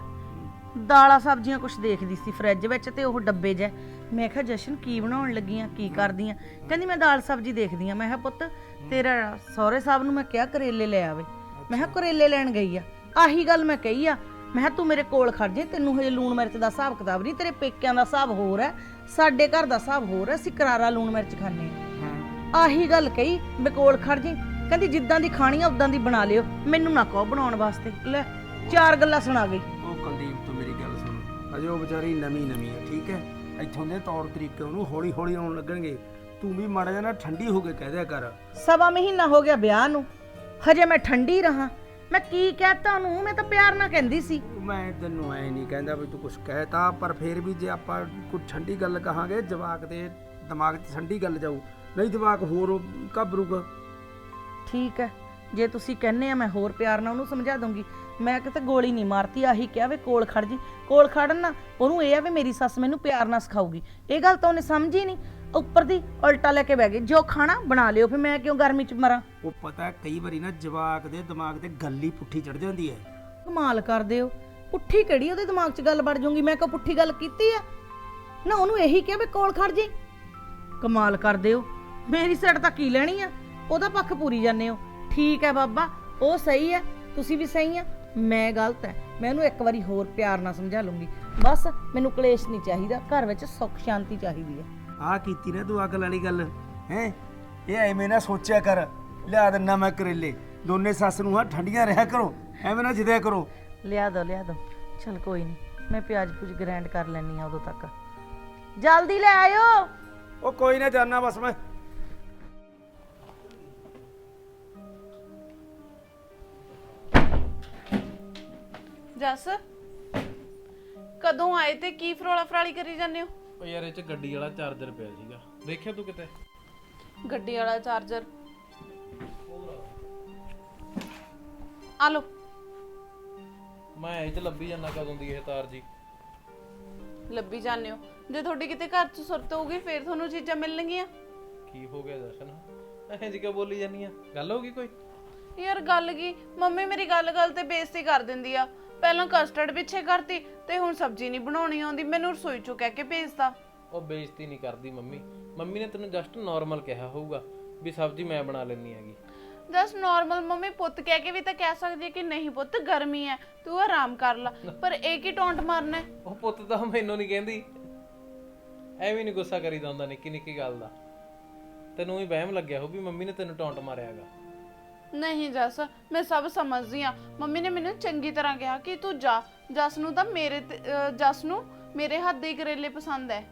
ਦਾਲਾਂ ਸਬਜ਼ੀਆਂ ਕੁਝ ਦੇਖਦੀ ਸੀ ਫਰਿੱਜ ਵਿੱਚ ਤੇ ਉਹ ਡੱਬੇ 'ਚ। ਮੈਂ ਕਿਹਾ, ਜਸ਼ਨ ਕੀ ਬਣਾਉਣ ਲੱਗੀ ਆ ਕੀ ਕਰਦੀ ਆ ਕਹਿੰਦੀ, ਮੈਂ ਦਾਲ ਸਬਜ਼ੀ ਦੇਖਦੀ ਆ। ਮੈਂ ਕਿਹਾ, ਪੁੱਤ, ਤੇਰਾ ਸਹੁਰੇ ਸਾਹਿਬ ਨੂੰ ਮੈਂ ਕਿਹਾ ਕਰੇਲੇ ਲੈ ਆਵੇ। ਮੈਂ ਕਿਹਾ, ਕਰੇਲੇ ਲੈਣ ਗਈ ਆ। ਆਹੀ ਗੱਲ ਮੈਂ ਕਹੀ ਆ। ਮੈਂ ਕਿਹਾ, ਤੂੰ ਮੇਰੇ ਕੋਲ ਖੜ ਜੇ, ਤੈਨੂੰ ਹਜੇ ਲੂਣ ਮਿਰਚ ਦਾ ਹਿਸਾਬ ਕਿਤਾਬ ਨਹੀਂ, ਤੇਰੇ ਪੇਕਿਆਂ ਦਾ ਹਿਸਾਬ ਹੋਰ ਹੈ ਸਾਡੇ ਘਰ ਦਾ ਹਿਸਾਬ ਹੋਰ ਹੈ ਅਸੀਂ ਕਰਾਰਾ ਲੂਣ ਮਿਰਚ ਖਾਂਦੇ ਹਾਂ ਆਹੀ ਗੱਲ ਕਹੀ, ਮੈਂ ਕੋਲ ਖੜ ਜੇ। ਕਹਿੰਦੀ, ਜਿੱਦਾਂ ਦੀ ਖਾਣੀ ਆ, ਉਦਾਂ ਦੀ ਬਣਾ ਲਿਓ। ਮੈਨੂੰ ਨਾ ਕਹੋ ਬਣਾਉਣ ਵਾਸਤੇ। ਲੈ ਚਾਰ ਗੱਲਾਂ ਸੁਣਾ ਗਈ। ਉਹ ਕੁਲਦੀਪ ਤੂੰ ਮੇਰੀ ਗੱਲ ਸੁਣ। ਅਜੇ ਉਹ ਵਿਚਾਰੀ ਨਵੀਂ ਨਵੀਂ ਹੈ ਠੀਕ ਹੈ? ਇੱਥੋਂ ਦੇ ਤੌਰ ਤਰੀਕੇ ਉਹਨੂੰ ਹੌਲੀ ਹੌਲੀ ਆਉਣ ਲੱਗਣਗੇ। ਤੂੰ ਵੀ ਮਾੜਾ ਜਿਹਾ ਨਾ ਠੰਡੀ ਹੋ ਕੇ ਕਹਿ ਦਿਆ ਕਰ। ਸਵਾ ਮਹੀਨਾ ਹੋ ਗਿਆ ਵਿਆਹ ਨੂੰ। ਹਜੇ ਮੈਂ ਠੰਡੀ ਰਹਾ। ਮੈਂ ਕੀ ਕਹਿਤਾ ਉਹਨੂੰ? ਮੈਂ ਤਾਂ ਪਿਆਰ ਨਾਲ ਕਹਿੰਦੀ ਸੀ। ਮੈਂ ਤੈਨੂੰ ਐ ਨਹੀਂ ਕਹਿੰਦਾ ਵੀ ਤੂੰ ਕੁਝ ਕਹਿਤਾ ਪਰ ਫੇਰ ਵੀ ਜੇ ਆਪਾਂ ਕੋਈ ਠੰਡੀ ਗੱਲ ਕਹਾਂਗੇ ਜਵਾਕ ਦੇ ਦਿਮਾਗ 'ਚ ਠੰਡੀ ਗੱਲ ਜਾਊ। ਨਹੀਂ ਜਵਾਕ ਹੋਰ ਘਬਰੂਗਾ। ਠੀਕ ਹੈ। ਜੇ ਤੁਸੀਂ ਕਹਿੰਨੇ ਆ ਮੈਂ ਹੋਰ ਪਿਆਰ ਨਾਲ ਉਹਨੂੰ ਸਮਝਾ ਦੂੰਗੀ ਮੈਂ ਕਿਤੇ ਗੋਲੀ ਨਹੀਂ ਮਾਰਤੀ ਆਹੀ ਕਿਹਾ ਵੀ ਕੋਲ ਖੜ ਜੀ। ਕੋਲ ਖੜਨ ਨਾ ਉਹਨੂੰ ਇਹ ਆ ਵੀ ਮੇਰੀ ਸੱਸ ਮੈਨੂੰ ਪਿਆਰ ਨਾਲ ਸਿਖਾਊਗੀ। ਇਹ ਗੱਲ ਤਾਂ ਉਹਨੇ ਸਮਝੀ ਨਹੀਂ। ਉੱਪਰ ਦੀ ਉਲਟਾ ਲੈ ਕੇ ਬਹਿ ਗਈ। ਜੋ ਖਾਣਾ ਬਣਾ ਲਿਓ ਫਿਰ ਮੈਂ ਕਿਉਂ ਗਰਮੀ 'ਚ ਮਰਾਂ? ਉਹ ਪਤਾ ਕਈ ਵਾਰੀ ਨਾ ਜਵਾਕ ਦੇ ਦਿਮਾਗ ਤੇ ਗੱਲ ਪੁੱਠੀ ਚੜ ਜਾਂਦੀ ਹੈ। ਕਮਾਲ ਕਰਦੇ ਹੋ। ਪੁੱਠੀ ਕਿਹੜੀ ਉਹਦੇ ਦਿਮਾਗ 'ਚ ਗੱਲ ਵੜ ਜਾਊਗੀ ਮੈਂ ਕੋ ਪੁੱਠੀ ਗੱਲ ਕੀਤੀ ਆ? ਨਾ ਉਹਨੂੰ ਇਹੀ ਕਿਹਾ ਵੀ ਕੋਲ ਖੜ ਜੀ। ਕਮਾਲ ਕਰਦੇ ਹੋ। ਮੇਰੀ ਸਾਈਡ ਤਾਂ ਕੀ ਲੈਣੀ ਆ? ਉਹਦਾ ਪੱਖ ਪੂਰੀ ਜਾਂਦੇ ਹੋ। ਠੀਕ ਹੈ ਬਾਬਾ ਉਹ ਸਹੀ ਹੈ। ਤੁਸੀਂ ਵੀ ਸਹੀ ਆ। ਮੈਂ ਗਲਤ ਹੈ। ਮੈਂ ਉਹਨੂੰ ਇੱਕ ਵਾਰੀ ਹੋਰ ਪਿਆਰ ਨਾਲ ਸਮਝਾ ਲੂੰਗੀ। ਬਸ ਮੈਨੂੰ ਕਲੇਸ਼ ਨਹੀਂ ਚਾਹੀਦਾ। ਘਰ ਵਿੱਚ ਸੁੱਖ ਸ਼ਾਂਤੀ ਚਾਹੀਦੀ ਹੈ। ਆਹ ਕੀਤੀ ਨਾ ਤੂੰ ਅਕਲ ਵਾਲੀ ਗੱਲ ਹੈ? ਇਹ ਐਵੇਂ ਨਾ ਸੋਚਿਆ ਕਰ। ਲਿਆ ਦਿੰਨਾ ਮੈਂ ਕਰੇਲੇ। ਦੋਨੇ ਸੱਸ ਨੂੰ ਹਾਂ ਠੰਡੀਆਂ ਰਿਹਾ ਕਰੋ। ਐਵੇਂ ਨਾ ਜਿਦਿਆ ਕਰੋ। ਲਿਆ ਦੋ ਲਿਆ ਦੋ। ਚਲ ਕੋਈ ਨਹੀਂ। ਮੈਂ ਪਿਆਜ਼ ਪੂਜ ਗ੍ਰਾਈਂਡ ਕਰ ਲੈਣੀ ਆ ਉਦੋਂ ਤੱਕ। ਜਲਦੀ ਲੈ ਆਇਓ! ਉਹ ਕੋਈ ਨਾ ਜਾਨਾ ਬਸ ਮੈਂ। ਜੱਸ ਕਦੋਂ ਆਏ ਤੇ ਕੀ ਫਰੋਲਾ ਫਰਾਲੀ ਕਰੀ ਜਾਂਦੇ ਹੋ? ਉਹ ਯਾਰ ਇਹ ਚ ਗੱਡੀ ਵਾਲਾ ਚਾਰਜਰ ਪਿਆ ਸੀਗਾ। ਦੇਖਿਆ ਤੂੰ ਕਿਤੇ? ਗੱਡੀ ਵਾਲਾ ਚਾਰਜਰ। ਆ ਲੋ ਮੈਂ ਇਹ ਚ ਲੱਭੀ ਜਾਂਦਾ ਕਦੋਂ ਦੀ ਇਹ ਤਾਰ ਜੀ। ਲੱਭੀ ਜਾਂਦੇ ਹੋ। ਜੇ ਤੁਹਾਡੀ ਕਿਤੇ ਘਰ 'ਚ ਸੁਰਤ ਹੋਊਗੀ ਫੇਰ ਤੁਹਾਨੂੰ ਚੀਜ਼ਾਂ ਮਿਲਣਗੀਆਂ। ਕੀ ਹੋ ਗਿਆ ਜਸ਼ਨ? ਐਂ ਜੀ ਕਿਉਂ ਬੋਲੀ ਜਾਨੀ ਆ? ਗੱਲ ਹੋ ਗਈ ਕੋਈ? ਯਾਰ ਗੱਲ ਕੀ? ਮੰਮੀ ਮੇਰੀ ਗੱਲ ਗੱਲ ਤੇ ਬੇਇੱਜ਼ਤੀ ਕਰ ਦਿੰਦੀ ਆ। ਪਹਿਲਾਂ ਕਸਟਰਡ ਪਿੱਛੇ ਕਰਤੀ ਤੇ ਹੁਣ ਸਬਜ਼ੀ ਨਹੀਂ ਬਣਾਉਣੀ ਆਉਂਦੀ ਮੈਨੂੰ ਰਸੋਈ ਚੋਂ ਕਹਿ ਕੇ ਭੇਜਤਾ। ਉਹ ਬੇਇੱਜ਼ਤੀ ਨਹੀਂ ਕਰਦੀ ਮੰਮੀ। ਮੰਮੀ ਨੇ ਤੈਨੂੰ ਜਸਟ ਨਾਰਮਲ ਕਿਹਾ ਹੋਊਗਾ ਵੀ ਸਬਜ਼ੀ ਮੈਂ ਬਣਾ ਲੈਣੀ ਹੈਗੀ। ਜਸਟ ਨਾਰਮਲ ਮੰਮੀ ਪੁੱਤ ਕਹਿ ਕੇ ਵੀ ਤਾਂ ਕਹਿ ਸਕਦੀ ਹੈ ਕਿ ਨਹੀਂ ਪੁੱਤ ਗਰਮੀ ਹੈ ਤੂੰ ਆਰਾਮ ਕਰ ਲੈ। ਪਰ ਇਹ ਕੀ ਟੌਂਟ ਮਾਰਨਾ ਹੈ? ਉਹ ਪੁੱਤ ਤਾਂ ਮੈਨੂੰ ਨਹੀਂ ਕਹਿੰਦੀ। ਐਵੇਂ ਨਹੀਂ ਗੁੱਸਾ ਕਰੀਦਾ ਹੁੰਦਾ ਨਿੱਕੀ ਨਿੱਕੀ ਗੱਲ ਦਾ। ਤੈਨੂੰ ਹੀ ਵਹਿਮ ਲੱਗਿਆ ਹੋ ਵੀ ਮੰਮੀ ਨੇ ਤੈਨੂੰ ਟੌਂਟ ਮਾਰਿਆਗਾ ਨਹੀਂ ਜਸ ਮੈਂ ਸਭ ਸਮਝਦੀ ਆ ਮੰਮੀ ਨੇ ਮੈਨੂੰ ਚੰਗੀ ਤਰ੍ਹਾਂ ਕਿਹਾ ਕਿ ਤੂੰ ਜਾ। ਜਸ ਨੂੰ ਤਾਂ ਮੇਰੇ ਤੇ- ਅਹ ਜਸ ਨੂੰ ਮੇਰੇ ਹੱਥ ਦੇ ਕਰੇਲੇ ਪਸੰਦ ਹੈ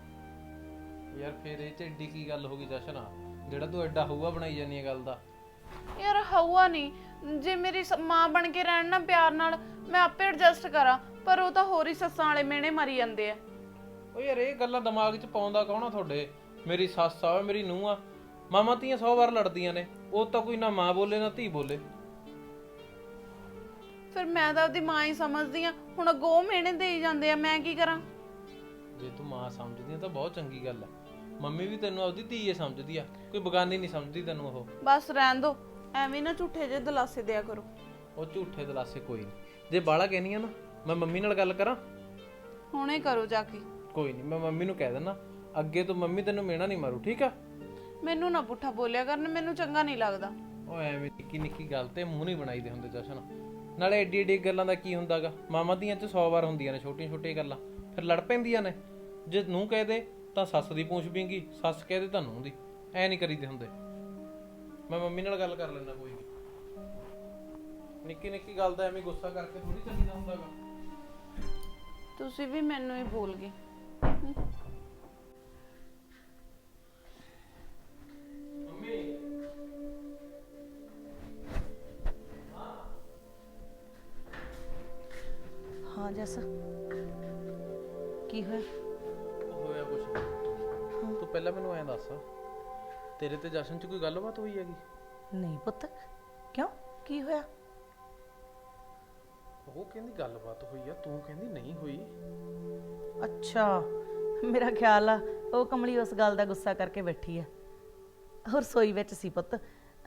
ਯਾਰ ਫੇਰ ਇਹ ਚ ਏਡੀ ਕੀ ਗੱਲ ਹੋ ਗਈ ਜਸ਼ਨ ਜਿਹੜਾ ਤੂੰ ਐਡਾ ਹਊਆ ਬਣਾਈ ਜਾਨੀ ਹੈ ਗੱਲ ਦਾ। ਯਾਰ ਹਵਾ ਨਹੀਂ। ਜੇ ਮੇਰੀ ਸ- ਮਾਂ ਬਣ ਕੇ ਰਹਿਣ ਨਾ ਪਿਆਰ ਨਾਲ ਮੈਂ ਆਪੇ ਐਡਜਸਟ ਕਰਾਂ ਪਰ ਉਹ ਤਾਂ ਹੋਰ ਹੀ ਸੱਸਾਂ ਵਾਲੇ ਮਿਹਣੇ ਮਾਰੀ ਜਾਂਦੇ ਆ ਓ ਯਾਰ ਇਹ ਗੱਲਾਂ ਦਿਮਾਗ 'ਚ ਪਾਉਂਦਾ ਕੌਣ ਆ ਤੁਹਾਡੇ? ਮੇਰੀ ਸੱਸ ਆ ਮੇਰੀ ਨੂੰਹ ਆ। ਮਾਮਾ ਧੀਆਂ 100 ਵਾਰ ਲੜਦੀਆਂ ਨੇ। ਉਹ ਤਾਂ ਕੋਈ ਨਾ ਮਾਂ ਬੋਲੇ ਨਾ ਧੀ ਬੋਲੇ। ਫਿਰ ਮੈਂ ਤਾਂ ਉਹਦੀ ਮਾਂ ਹੀ ਸਮਝਦੀ ਆ। ਹੁਣ ਅੱਗੋਂ ਮਿਹਣੇ ਦੇਈ ਜਾਂਦੇ ਆ ਮੈਂ ਕੀ ਕਰਾਂ? ਜੇ ਤੂੰ ਮਾਂ ਸਮਝਦੀ ਆ ਤਾਂ ਬਹੁਤ ਚੰਗੀ ਗੱਲ ਆ। ਮੰਮੀ ਵੀ ਤੈਨੂੰ ਆਪਦੀ ਧੀ ਏ ਸਮਝਦੀ ਆ ਕੋਈ ਬਗਾਨੀ ਨਹੀਂ ਸਮਝਦੀ ਤੈਨੂੰ ਉਹ। ਬਸ ਰਹਿਣ ਦੋ ਐਵੇਂ ਨਾ ਝੂਠੇ ਜਿਹੇ ਦਲਾਸੇ ਦਿਆ ਕਰੋ। ਉਹ ਝੂਠੇ ਦਲਾਸੇ ਕੋਈ ਨਹੀਂ। ਜੇ ਬਾਲਾ ਕਹਿਨੀ ਆ ਨਾ ਮੈਂ ਮੰਮੀ ਨਾਲ ਗੱਲ ਕਰਾਂ? ਹੁਣੇ ਕਰੋ ਜਾ ਕੇ। ਕੋਈ ਨਹੀਂ ਮੈਂ ਮੰਮੀ ਨੂੰ ਕਹਿ ਦਿੰਦਾ ਅੱਗੇ ਤੋਂ ਮੰਮੀ ਤੈਨੂੰ ਮੇਣਾ ਨਹੀਂ ਮਾਰੂ ਠੀਕ ਆ? ਮੈਨੂੰ ਨਾ ਪੁੱਠਾ ਬੋਲਿਆ ਕਰਨ ਮੈਨੂੰ ਚੰਗਾ ਨਹੀਂ ਲੱਗਦਾ। ਉਹ ਐਵੇਂ ਨਿੱਕੀ ਨਿੱਕੀ ਗੱਲ ਤੇ ਮੂੰਹ ਨਹੀਂ ਬਣਾਈਦੇ ਹੁੰਦੇ ਜਸ਼ਨ। ਨਾਲੇ ਏਡੀ ਏਡੀ ਗੱਲਾਂ ਦਾ ਕੀ ਹੁੰਦਾਗਾ? ਮਾਮਾ ਦੀਆਂ ਚ 100 ਵਾਰ ਹੁੰਦੀਆਂ ਨੇ ਛੋਟੀਆਂ ਛੋਟੀਆਂ ਗੱਲਾਂ। ਫਿਰ ਲੜ ਪੈਂਦੀਆਂ ਨੇ। ਜੇ ਨੂੰ ਕਹਿ ਦੇ ਤਾਂ ਸੱਸ ਦੀ ਪੂੰਛ ਪਿੰਗੀ ਸੱਸ ਕਹਿ ਦੇ ਤਾਂ ਦੀ। ਐ ਨਹੀਂ ਕਰੀਦੇ ਹੁੰਦੇ। ਮੈਂ ਮੰਮੀ ਨਾਲ ਗੱਲ ਕਰ ਲੈਣਾ ਕੋਈ ਨਹੀਂ ਨਿੱਕੀ ਨਿੱਕੀ ਗੱਲ ਦਾ ਐਵੇਂ ਗੁੱਸਾ ਕਰਕੇ ਥੋੜੀ ਚੱਲੀਦਾ ਹੁੰਦਾਗਾ। ਤੁਸੀਂ ਵੀ ਮੈਨੂੰ ਹੀ ਭੁੱਲ ਗਏ। ਹਾਂ ਜੱਸ। ਕੀ ਹੋਇਆ? ਹੋਇਆ ਕੁਛ। ਤੂੰ ਪਹਿਲਾਂ ਮੈਨੂੰ ਐਂ ਦੱਸ ਤੇਰੇ ਤੇ ਜਸ਼ਨ ਚ ਕੋਈ ਗੱਲਬਾਤ ਹੋਈ ਹੈਗੀ? ਨਹੀਂ ਪੁੱਤ ਕਿਉਂ? ਕੀ ਹੋਇਆ? ਉਹ ਕਹਿੰਦੀ ਗੱਲਬਾਤ ਹੋਈ ਆ ਤੂੰ ਕਹਿੰਦੀ ਨਹੀਂ ਹੋਈ। ਅੱਛਾ ਮੇਰਾ ਖਿਆਲ ਆ ਉਹ ਕਮਲੀ ਉਸ ਗੱਲ ਦਾ ਗੁੱਸਾ ਕਰਕੇ ਬੈਠੀ ਆ। ਹੋਰ ਸੋਈ ਵਿੱਚ ਸੀ ਪੁੱਤ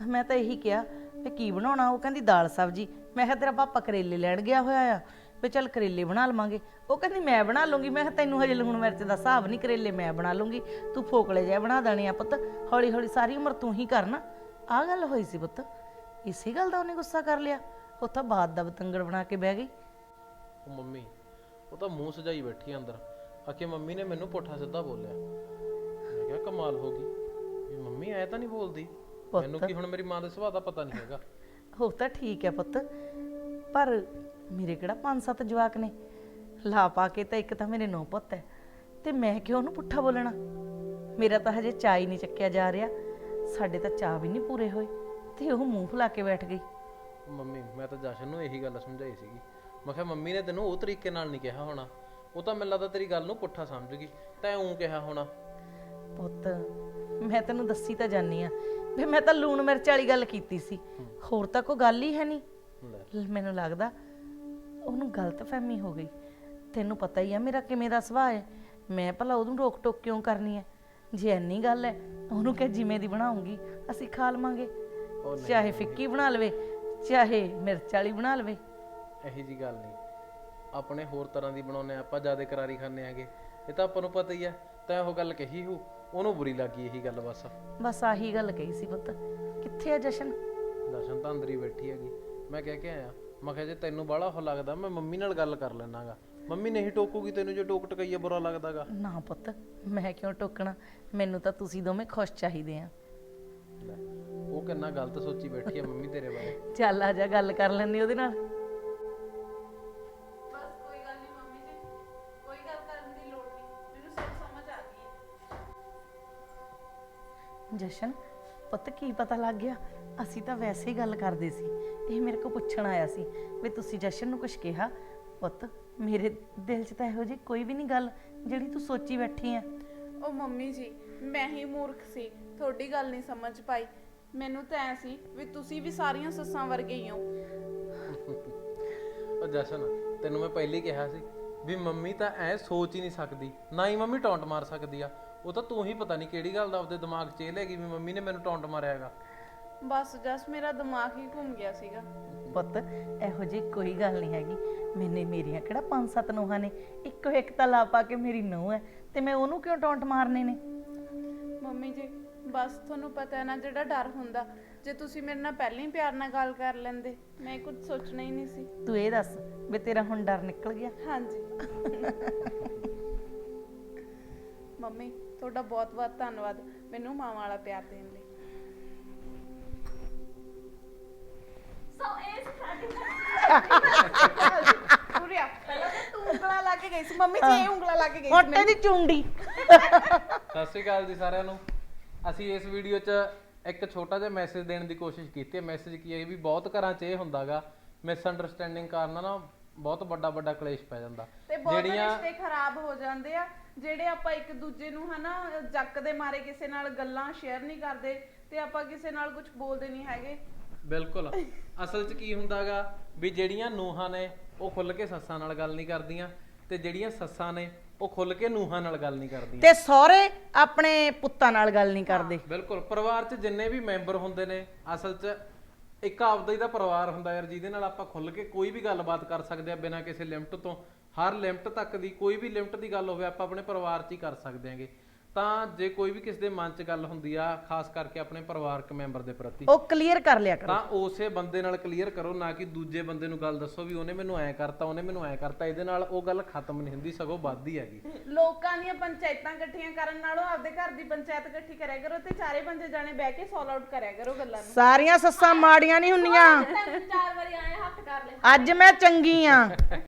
ਮੈਂ ਤਾਂ ਇਹੀ ਕਿਹਾ ਵੀ ਕੀ ਬਣਾਉਣਾ ਉਹ ਕਹਿੰਦੀ ਦਾਲ ਸਬਜੀ। ਮੈਂ ਕਿਹਾ ਤੇਰਾ ਪਾਪਾ ਕਰੇਲੇ ਲੈਣ ਗਿਆ ਹੋਇਆ ਆ ਵੀ ਚੱਲ ਕਰੇਲੇ ਬਣਾ ਲਵਾਂਗੇ। ਉਹ ਕਹਿੰਦੀ ਮੈਂ ਬਣਾ ਲੂੰਗੀ। ਮੈਂ ਕਿਹਾ ਤੈਨੂੰ ਹਜੇ ਲੂਣ ਮਿਰਚ ਦਾ ਹਿਸਾਬ ਨਹੀਂ ਕਰੇਲੇ ਮੈਂ ਬਣਾ ਲੂੰਗੀ। ਤੂੰ ਫੋਕਲੇ ਜਿਹਾ ਬਣਾ ਦੇਣੇ ਆ ਪੁੱਤ। ਹੌਲੀ ਹੌਲੀ ਸਾਰੀ ਉਮਰ ਤੂੰ ਹੀ ਕਰਨਾ ਆ ਗੱਲ ਹੋਈ ਸੀ ਪੁੱਤ। ਇਸੇ ਗੱਲ ਦਾ ਉਹਨੇ ਗੁੱਸਾ ਕਰ ਲਿਆ। ਉਹ ਤਾਂ ਬਾਤ ਦਾ ਬਤੰਗੜ ਬਣਾ ਕੇ ਬਹਿ ਗਈ। ਉਹ ਮੰਮੀ ਉਹ ਤਾਂ ਮੂੰਹ ਸਜਾਈ ਬੈਠੀ ਆ ਅੰਦਰ। ਆਕੇ ਮੰਮੀ ਨੇ ਮੈਨੂੰ ਪੁੱਠਾ ਸਿੱਧਾ ਬੋਲਿਆ। ਮੈਂ ਕਿਹਾ ਕਮਾਲ ਹੋ ਗਈ। ਵੀ ਮੰਮੀ ਐ ਤਾਂ ਨਹੀਂ ਬੋਲਦੀ? ਮੈਨੂੰ ਕੀ ਹੁਣ ਮੇਰੀ ਮਾਂ ਦੇ ਸੁਭਾਅ ਦਾ ਪਤਾ ਨਹੀਂ ਹੈਗਾ? ਹੋ ਤਾਂ ਠੀਕ ਹੈ ਪੁੱਤ। ਪਰ ਮੇਰੇ ਕਿਹੜਾ ਪੰਜ ਸੱਤ ਜਵਾਕ ਨੇ? ਲਾ ਪਾ ਕੇ ਤਾਂ ਇੱਕ ਤਾਂ ਮੇਰੇ ਨੌ ਪੁੱਤ ਹੈ ਤੇ ਮੈਂ ਕਿਉਂ ਉਹਨੂੰ ਪੁੱਠਾ ਬੋਲਣਾ? ਮੇਰਾ ਤਾਂ ਹਜੇ ਚਾਹ ਹੀ ਨਹੀਂ ਚੱਕਿਆ ਜਾ ਰਿਹਾ। ਸਾਡੇ ਤਾਂ ਚਾਹ ਵੀ ਨਹੀਂ ਪੂਰੇ ਹੋਏ। ਤੇ ਉਹ ਮੂੰਹ ਫੁਲਾ ਕੇ ਬੈਠ ਗਈ। ਮੰਮੀ ਮੈਂ ਤਾਂ ਜਸ਼ਨ ਨੂੰ ਇਹੀ ਗੱਲ ਸਮਝਾਈ ਸੀਗੀ। ਮੈਂ ਕਿਹਾ ਮੰਮੀ ਨੇ ਤੈਨੂੰ ਉਹ ਤਰੀਕੇ ਨਾਲ ਨਹੀਂ ਕਿਹਾ ਹੋਣਾ। ਉਹ ਤਾਂ ਮੈਨੂੰ ਲੱਗਦਾ ਤੇਰੀ ਗੱਲ ਨੂੰ ਪੁੱਠਾ ਸਮਝ ਗਈ। ਤੈਂ ਉਂ ਕਿਹਾ ਹੋਣਾ। ਪੁੱਤ ਮੈਂ ਤੈਨੂੰ ਦੱਸੀ ਤਾਂ ਜਾਨੀ ਆ ਵੀ ਮੈਂ ਤਾਂ ਲੂਣ ਮਿਰਚ ਵਾਲੀ ਗੱਲ ਕੀਤੀ ਸੀ। ਹੋਰ ਤਾਂ ਕੋਈ ਗੱਲ ਹੀ ਹੈ ਨਹੀਂ। ਮੈਨੂੰ ਲੱਗਦਾ ਉਹਨੂੰ ਗਲਤਫਹਿਮੀ ਹੋ ਗਈ। ਤੈਨੂੰ ਪਤਾ ਹੀ ਆ ਮੇਰਾ ਕਿਵੇਂ ਦਾ ਸੁਭਾਅ ਹੈ। ਮੈਂ ਭਲਾ ਉਹਨੂੰ ਰੋਕ ਟੋਕ ਕਿਉਂ ਕਰਨੀ ਹੈ? ਜੇ ਇੰਨੀ ਗੱਲ ਹੈ ਉਹਨੂੰ ਕਹੇ ਜਿਵੇਂ ਦੀ ਬਣਾਉਂਗੀ ਅਸੀਂ ਖਾ ਲਵਾਂਗੇ। ਚਾਹੇ ਫਿੱਕੀ ਬਣਾ ਲਵੇ ਚਾਹੇ ਮਿਰਚ ਵਾਲੀ ਬਣਾ ਲਵੇ। ਇਹੀ ਜੀ ਗੱਲ ਨਹੀਂ। ਆਪਣੇ ਹੋਰ ਤਰ੍ਹਾਂ ਦੀ ਬਣਾਉਨੇ ਆਪਾਂ ਜ਼ਿਆਦਾ ਕਰਾਰੀ ਖਾਣੇ ਆਗੇ ਇਹ ਤਾਂ ਆਪਾਂ ਨੂੰ ਪਤਾ ਹੀ ਆ ਤੈਂ ਉਹ ਗੱਲ ਕਹੀ ਹੂ ਉਹਨੂੰ ਬੁਰੀ ਲੱਗੀ ਇਹੀ ਗੱਲ ਬਸ। ਬਸ ਆਹੀ ਗੱਲ ਕਹੀ ਸੀ ਪੁੱਤ। ਕਿੱਥੇ ਆ ਜਸ਼ਨ? ਦਰਸ਼ਨ ਤਾਂ ਅੰਦਰ ਹੀ ਬੈਠੀ ਹੈਗੀ। ਮੈਂ ਕਹਿ ਕੇ ਆਇਆ। ਮੈਂ ਕਿਹਾ ਜੇ ਤੈਨੂੰ ਬਾਹਲਾ ਉਹ ਲੱਗਦਾ ਮੈਂ ਮੰਮੀ ਨਾਲ ਗੱਲ ਕਰ ਲੈਣਾਗਾ ਮੰਮੀ ਨਹੀਂ ਟੋਕੂਗੀ ਤੈਨੂੰ ਜੇ ਟੋਕ ਟਕਈਆ ਬੁਰਾ ਲੱਗਦਾਗਾ। ਨਾ ਪੁੱਤ ਮੈਂ ਕਿਉਂ ਟੋਕਣਾ? ਮੈਨੂੰ ਤਾਂ ਤੁਸੀਂ ਦੋਵੇਂ ਖੁਸ਼ ਚਾਹੀਦੇ ਆ। ਲੈ, ਉਹ ਕਿੰਨਾ ਗਲਤ ਸੋਚੀ ਬੈਠੀ ਆ ਮੰਮੀ ਤੇਰੇ ਬਾਰੇ। ਚੱਲ ਆ ਜਾ ਗੱਲ ਕਰ ਲੈਂਦੀ ਉਹਦੇ ਨਾਲ। ਬਸ ਕੋਈ ਗੱਲ ਨਹੀਂ ਮੰਮੀ ਜੀ ਕੋਈ ਗੱਲ ਕਰਨ ਦੀ ਲੋੜ ਨਹੀਂ ਮੈਨੂੰ ਸਭ ਸਮਝ ਆ ਗਈ ਹੈ। ਜਸ਼ਨ ਪੁੱਤ ਕੀ ਪਤਾ ਲੱਗ ਗਿਆ? ਅਸੀਂ ਤਾਂ ਵੈਸੇ ਹੀ ਗੱਲ ਕਰਦੇ ਸੀ। ਇਹ ਮੇਰੇ ਕੋ ਪੁੱਛਣ ਆਇਆ ਸੀ ਵੀ ਤੁਸੀਂ ਜਸ਼ਨ ਨੂੰ ਕੁਝ ਕਿਹਾ? ਪੁੱਤ ਮੇਰੇ ਦਿਲ 'ਚ ਤਾਂ ਇਹੋ ਜਿਹੀ ਕੋਈ ਵੀ ਨਹੀਂ ਗੱਲ ਜਿਹੜੀ ਤੂੰ ਸੋਚੀ ਬੈਠੀ ਆ। ਉਹ ਮੰਮੀ ਜੀ ਮੈਂ ਹੀ ਮੂਰਖ ਸੀ ਤੁਹਾਡੀ ਗੱਲ ਨਹੀਂ ਸਮਝ ਪਾਈ। ਮੈਨੂੰ ਤਾਂ ਐ ਸੀ ਵੀ ਤੁਸੀਂ ਵੀ ਸਾਰੀਆਂ ਸੱਸਾਂ ਵਰਗੇ ਹੀ ਹੋ। ਉਹ ਜਸ਼ਨ ਤੈਨੂੰ ਮੈਂ ਪਹਿਲੇ ਹੀ ਕਿਹਾ ਸੀ ਵੀ ਮੰਮੀ ਤਾਂ ਐ ਸੋਚ ਹੀ ਨਹੀਂ ਸਕਦੀ ਨਾ ਹੀ ਮੰਮੀ ਟੌਂਟ ਮਾਰ ਸਕਦੀ ਆ। ਉਹ ਤਾਂ ਤੂੰ ਹੀ ਪਤਾ ਨਹੀਂ ਕਿਹੜੀ ਗੱਲ ਦਾ ਆਪਦੇ ਦਿਮਾਗ 'ਚ ਇਹ ਲੈ ਗਈ ਵੀ ਮੰਮੀ ਨੇ ਮੈਨੂੰ ਟੌਂਟ ਮਾਰਿਆ ਹੈਗਾ। ਬਸ ਜਸ ਮੇਰਾ ਦਿਮਾਗ ਹੀ ਘੁੰਮ ਗਿਆ ਸੀਗਾ। ਪੁੱਤ ਇਹੋ ਜਿਹੀ ਕੋਈ ਗੱਲ ਨਹੀਂ ਹੈਗੀ। ਮੈਨੇ ਮੇਰੀਆਂ ਕਿਹੜਾ ਪੰਜ ਸੱਤ ਨੂੰਹਾਂ ਨੇ? ਇੱਕੋ ਇੱਕ ਤਾਂ ਲਾ ਪਾ ਕੇ ਮੇਰੀ ਨੂੰਹ ਹੈ ਤੇ ਮੈਂ ਉਹਨੂੰ ਕਿਉਂ ਟੌਂਟ ਮਾਰਨੇ ਨੇ? ਮੰਮੀ ਜੀ ਬਸ ਤੁਹਾਨੂੰ ਪਤਾ ਹੈ ਨਾ ਜਿਹੜਾ ਡਰ ਹੁੰਦਾ ਜੇ ਤੁਸੀਂ ਮੇਰੇ ਨਾਲ ਪਹਿਲਾਂ ਹੀ ਪਿਆਰ ਨਾਲ ਗੱਲ ਕਰ ਲੈਂਦੇ ਮੈਂ ਕੁਝ ਸੋਚਣਾ ਹੀ ਨਹੀਂ ਸੀ। ਤੂੰ ਇਹ ਦੱਸ ਵੀ ਤੇਰਾ ਹੁਣ ਡਰ ਨਿਕਲ ਗਿਆ? ਹਾਂਜੀ। ਮੰਮੀ ਤੁਹਾਡਾ ਬਹੁਤ ਬਹੁਤ ਧੰਨਵਾਦ। ਮੈਨੂੰ ਮਾਂ ਵਾਲਾ ਪਿਆਰ ਦੇਣ ਲਈ। ਪੂਰਿਆ ਪਹਿਲਾਂ ਤਾਂ ਤੂੰ ਉਂਗਲਾ ਲਾ ਕੇ ਗਈ ਸੀ ਮੰਮੀ ਜੀ ਇਹ ਉਂਗਲਾ ਲਾ ਕੇ ਗਈ ਸੀ ਮੋਟੇ ਦੀ ਚੁੰਡੀ। ਸਤਿ ਸ਼੍ਰੀ ਅਕਾਲ ਜੀ ਸਾਰਿਆਂ ਨੂੰ। ਅਸੀਂ ਇਸ ਵੀਡੀਓ 'ਚ ਇੱਕ ਛੋਟਾ ਜਿਹਾ ਮੈਸੇਜ ਦੇਣ ਦੀ ਕੋਸ਼ਿਸ਼ ਕੀਤੀ ਹੈ। ਮੈਸੇਜ ਕੀ ਹੈ? ਵੀ ਬਹੁਤ ਘਰਾਂ 'ਚ ਇਹ ਹੁੰਦਾਗਾ। ਮਿਸ ਅੰਡਰਸਟੈਂਡਿੰਗ ਕਾਰਨ ਨਾ ਬਹੁਤ ਵੱਡਾ ਵੱਡਾ ਕਲੇਸ਼ ਪੈ ਜਾਂਦਾ। ਤੇ ਬਹੁਤ ਰਿਸ਼ਤੇ ਖਰਾਬ ਹੋ ਜਾਂਦੇ ਆ। ਜਿਹੜੇ ਆਪਾਂ ਇੱਕ ਦੂਜੇ ਨੂੰ ਹਨਾ ਜੱਕ ਦੇ ਮਾਰੇ ਕਿਸੇ ਨਾਲ ਗੱਲਾਂ ਸ਼ੇਅਰ ਨਹੀਂ ਕਰਦੇ ਤੇ ਆਪਾਂ ਕਿਸੇ ਨਾਲ ਕੁਝ ਬੋਲਦੇ ਨਹੀਂ ਹੈਗੇ। ਬਿਲਕੁਲ। ਅਸਲ 'ਚ ਕੀ ਹੁੰਦਾਗਾ ਵੀ ਜਿਹੜੀਆਂ ਨੂਹਾਂ ਨੇ ਉਹ ਖੁੱਲ ਕੇ ਸੱਸਾਂ ਨਾਲ ਗੱਲ ਨਹੀਂ ਕਰਦੀਆਂ ਤੇ ਜਿਹੜੀਆਂ ਸੱਸਾਂ ਨੇ ਉਹ ਖੁੱਲ ਕੇ ਨੂਹਾਂ ਨਾਲ ਗੱਲ ਨਹੀਂ ਕਰਦੀਆਂ। ਤੇ ਸਹੁਰੇ ਆਪਣੇ ਪੁੱਤਾਂ ਨਾਲ ਗੱਲ ਨਹੀਂ ਕਰਦੇ। ਬਿਲਕੁਲ। ਪਰਿਵਾਰ 'ਚ ਜਿੰਨੇ ਵੀ ਮੈਂਬਰ ਹੁੰਦੇ ਨੇ ਅਸਲ 'ਚ ਇੱਕ ਆਪਦਾ ਹੀ ਦਾ ਪਰਿਵਾਰ ਹੁੰਦਾ ਯਾਰ ਜਿਹਦੇ ਨਾਲ ਆਪਾਂ ਖੁੱਲ ਕੇ ਕੋਈ ਵੀ ਗੱਲਬਾਤ ਕਰ ਸਕਦੇ ਆ ਬਿਨਾਂ ਕਿਸੇ ਲਿਮਟ ਤੋਂ। ਹਰ ਲਿਮਟ ਤੱਕ ਦੀ ਕੋਈ ਵੀ ਲਿਮਟ ਦੀ ਗੱਲ ਹੋਵੇ ਆਪਾਂ ਆਪਣੇ ਪਰਿਵਾਰ 'ਚ ਹੀ ਕਰ ਸਕਦੇ ਆਂਗੇ ਤਾਂ ਜੇ ਕੋਈ ਵੀ ਕਿਸੇ ਦੇ ਮਨ 'ਚ ਗੱਲ ਹੁੰਦੀ ਆ ਖਾਸ ਕਰਕੇ ਆਪਣੇ ਪਰਿਵਾਰਕ ਮੈਂਬਰ ਦੇ ਪ੍ਰਤੀ ਉਹ ਕਲੀਅਰ ਕਰ ਲਿਆ ਕਰੋ। ਤਾਂ ਉਸੇ ਬੰਦੇ ਨਾਲ ਕਲੀਅਰ ਕਰੋ ਨਾ ਕਿ ਦੂਜੇ ਬੰਦੇ ਨੂੰ ਗੱਲ ਦੱਸੋ ਵੀ ਉਹਨੇ ਮੈਨੂੰ ਐ ਕਰਤਾ ਉਹਨੇ ਮੈਨੂੰ ਐ ਕਰਤਾ ਇਹਦੇ ਨਾਲ ਉਹ ਗੱਲ ਖਤਮ ਨਹੀਂ ਹੁੰਦੀ ਸਗੋਂ ਵੱਧਦੀ ਹੈਗੀ। ਲੋਕਾਂ ਦੀਆਂ ਪੰਚਾਇਤਾਂ ਇਕੱਠੀਆਂ ਕਰਨ ਨਾਲੋਂ ਆਪਦੇ ਘਰ ਦੀ ਪੰਚਾਇਤ ਇਕੱਠੀ ਕਰਿਆ ਕਰੋ ਤੇ ਚਾਰੇ ਪੰਜੇ ਜਾਣੇ ਬਹਿ ਕੇ ਸੋਲ ਆਊਟ ਕਰਿਆ ਕਰੋ ਗੱਲਾਂ ਨੂੰ। ਸਾਰੀਆਂ ਸੱਸਾਂ ਮਾੜੀਆਂ ਨਹੀਂ ਹੁੰਦੀਆਂ। ਚਾਰ ਵਾਰੀ ਆਏ ਹੱਥ ਕਰ ਲੈ ਅੱਜ ਮੈਂ ਚੰਗੀ ਆ।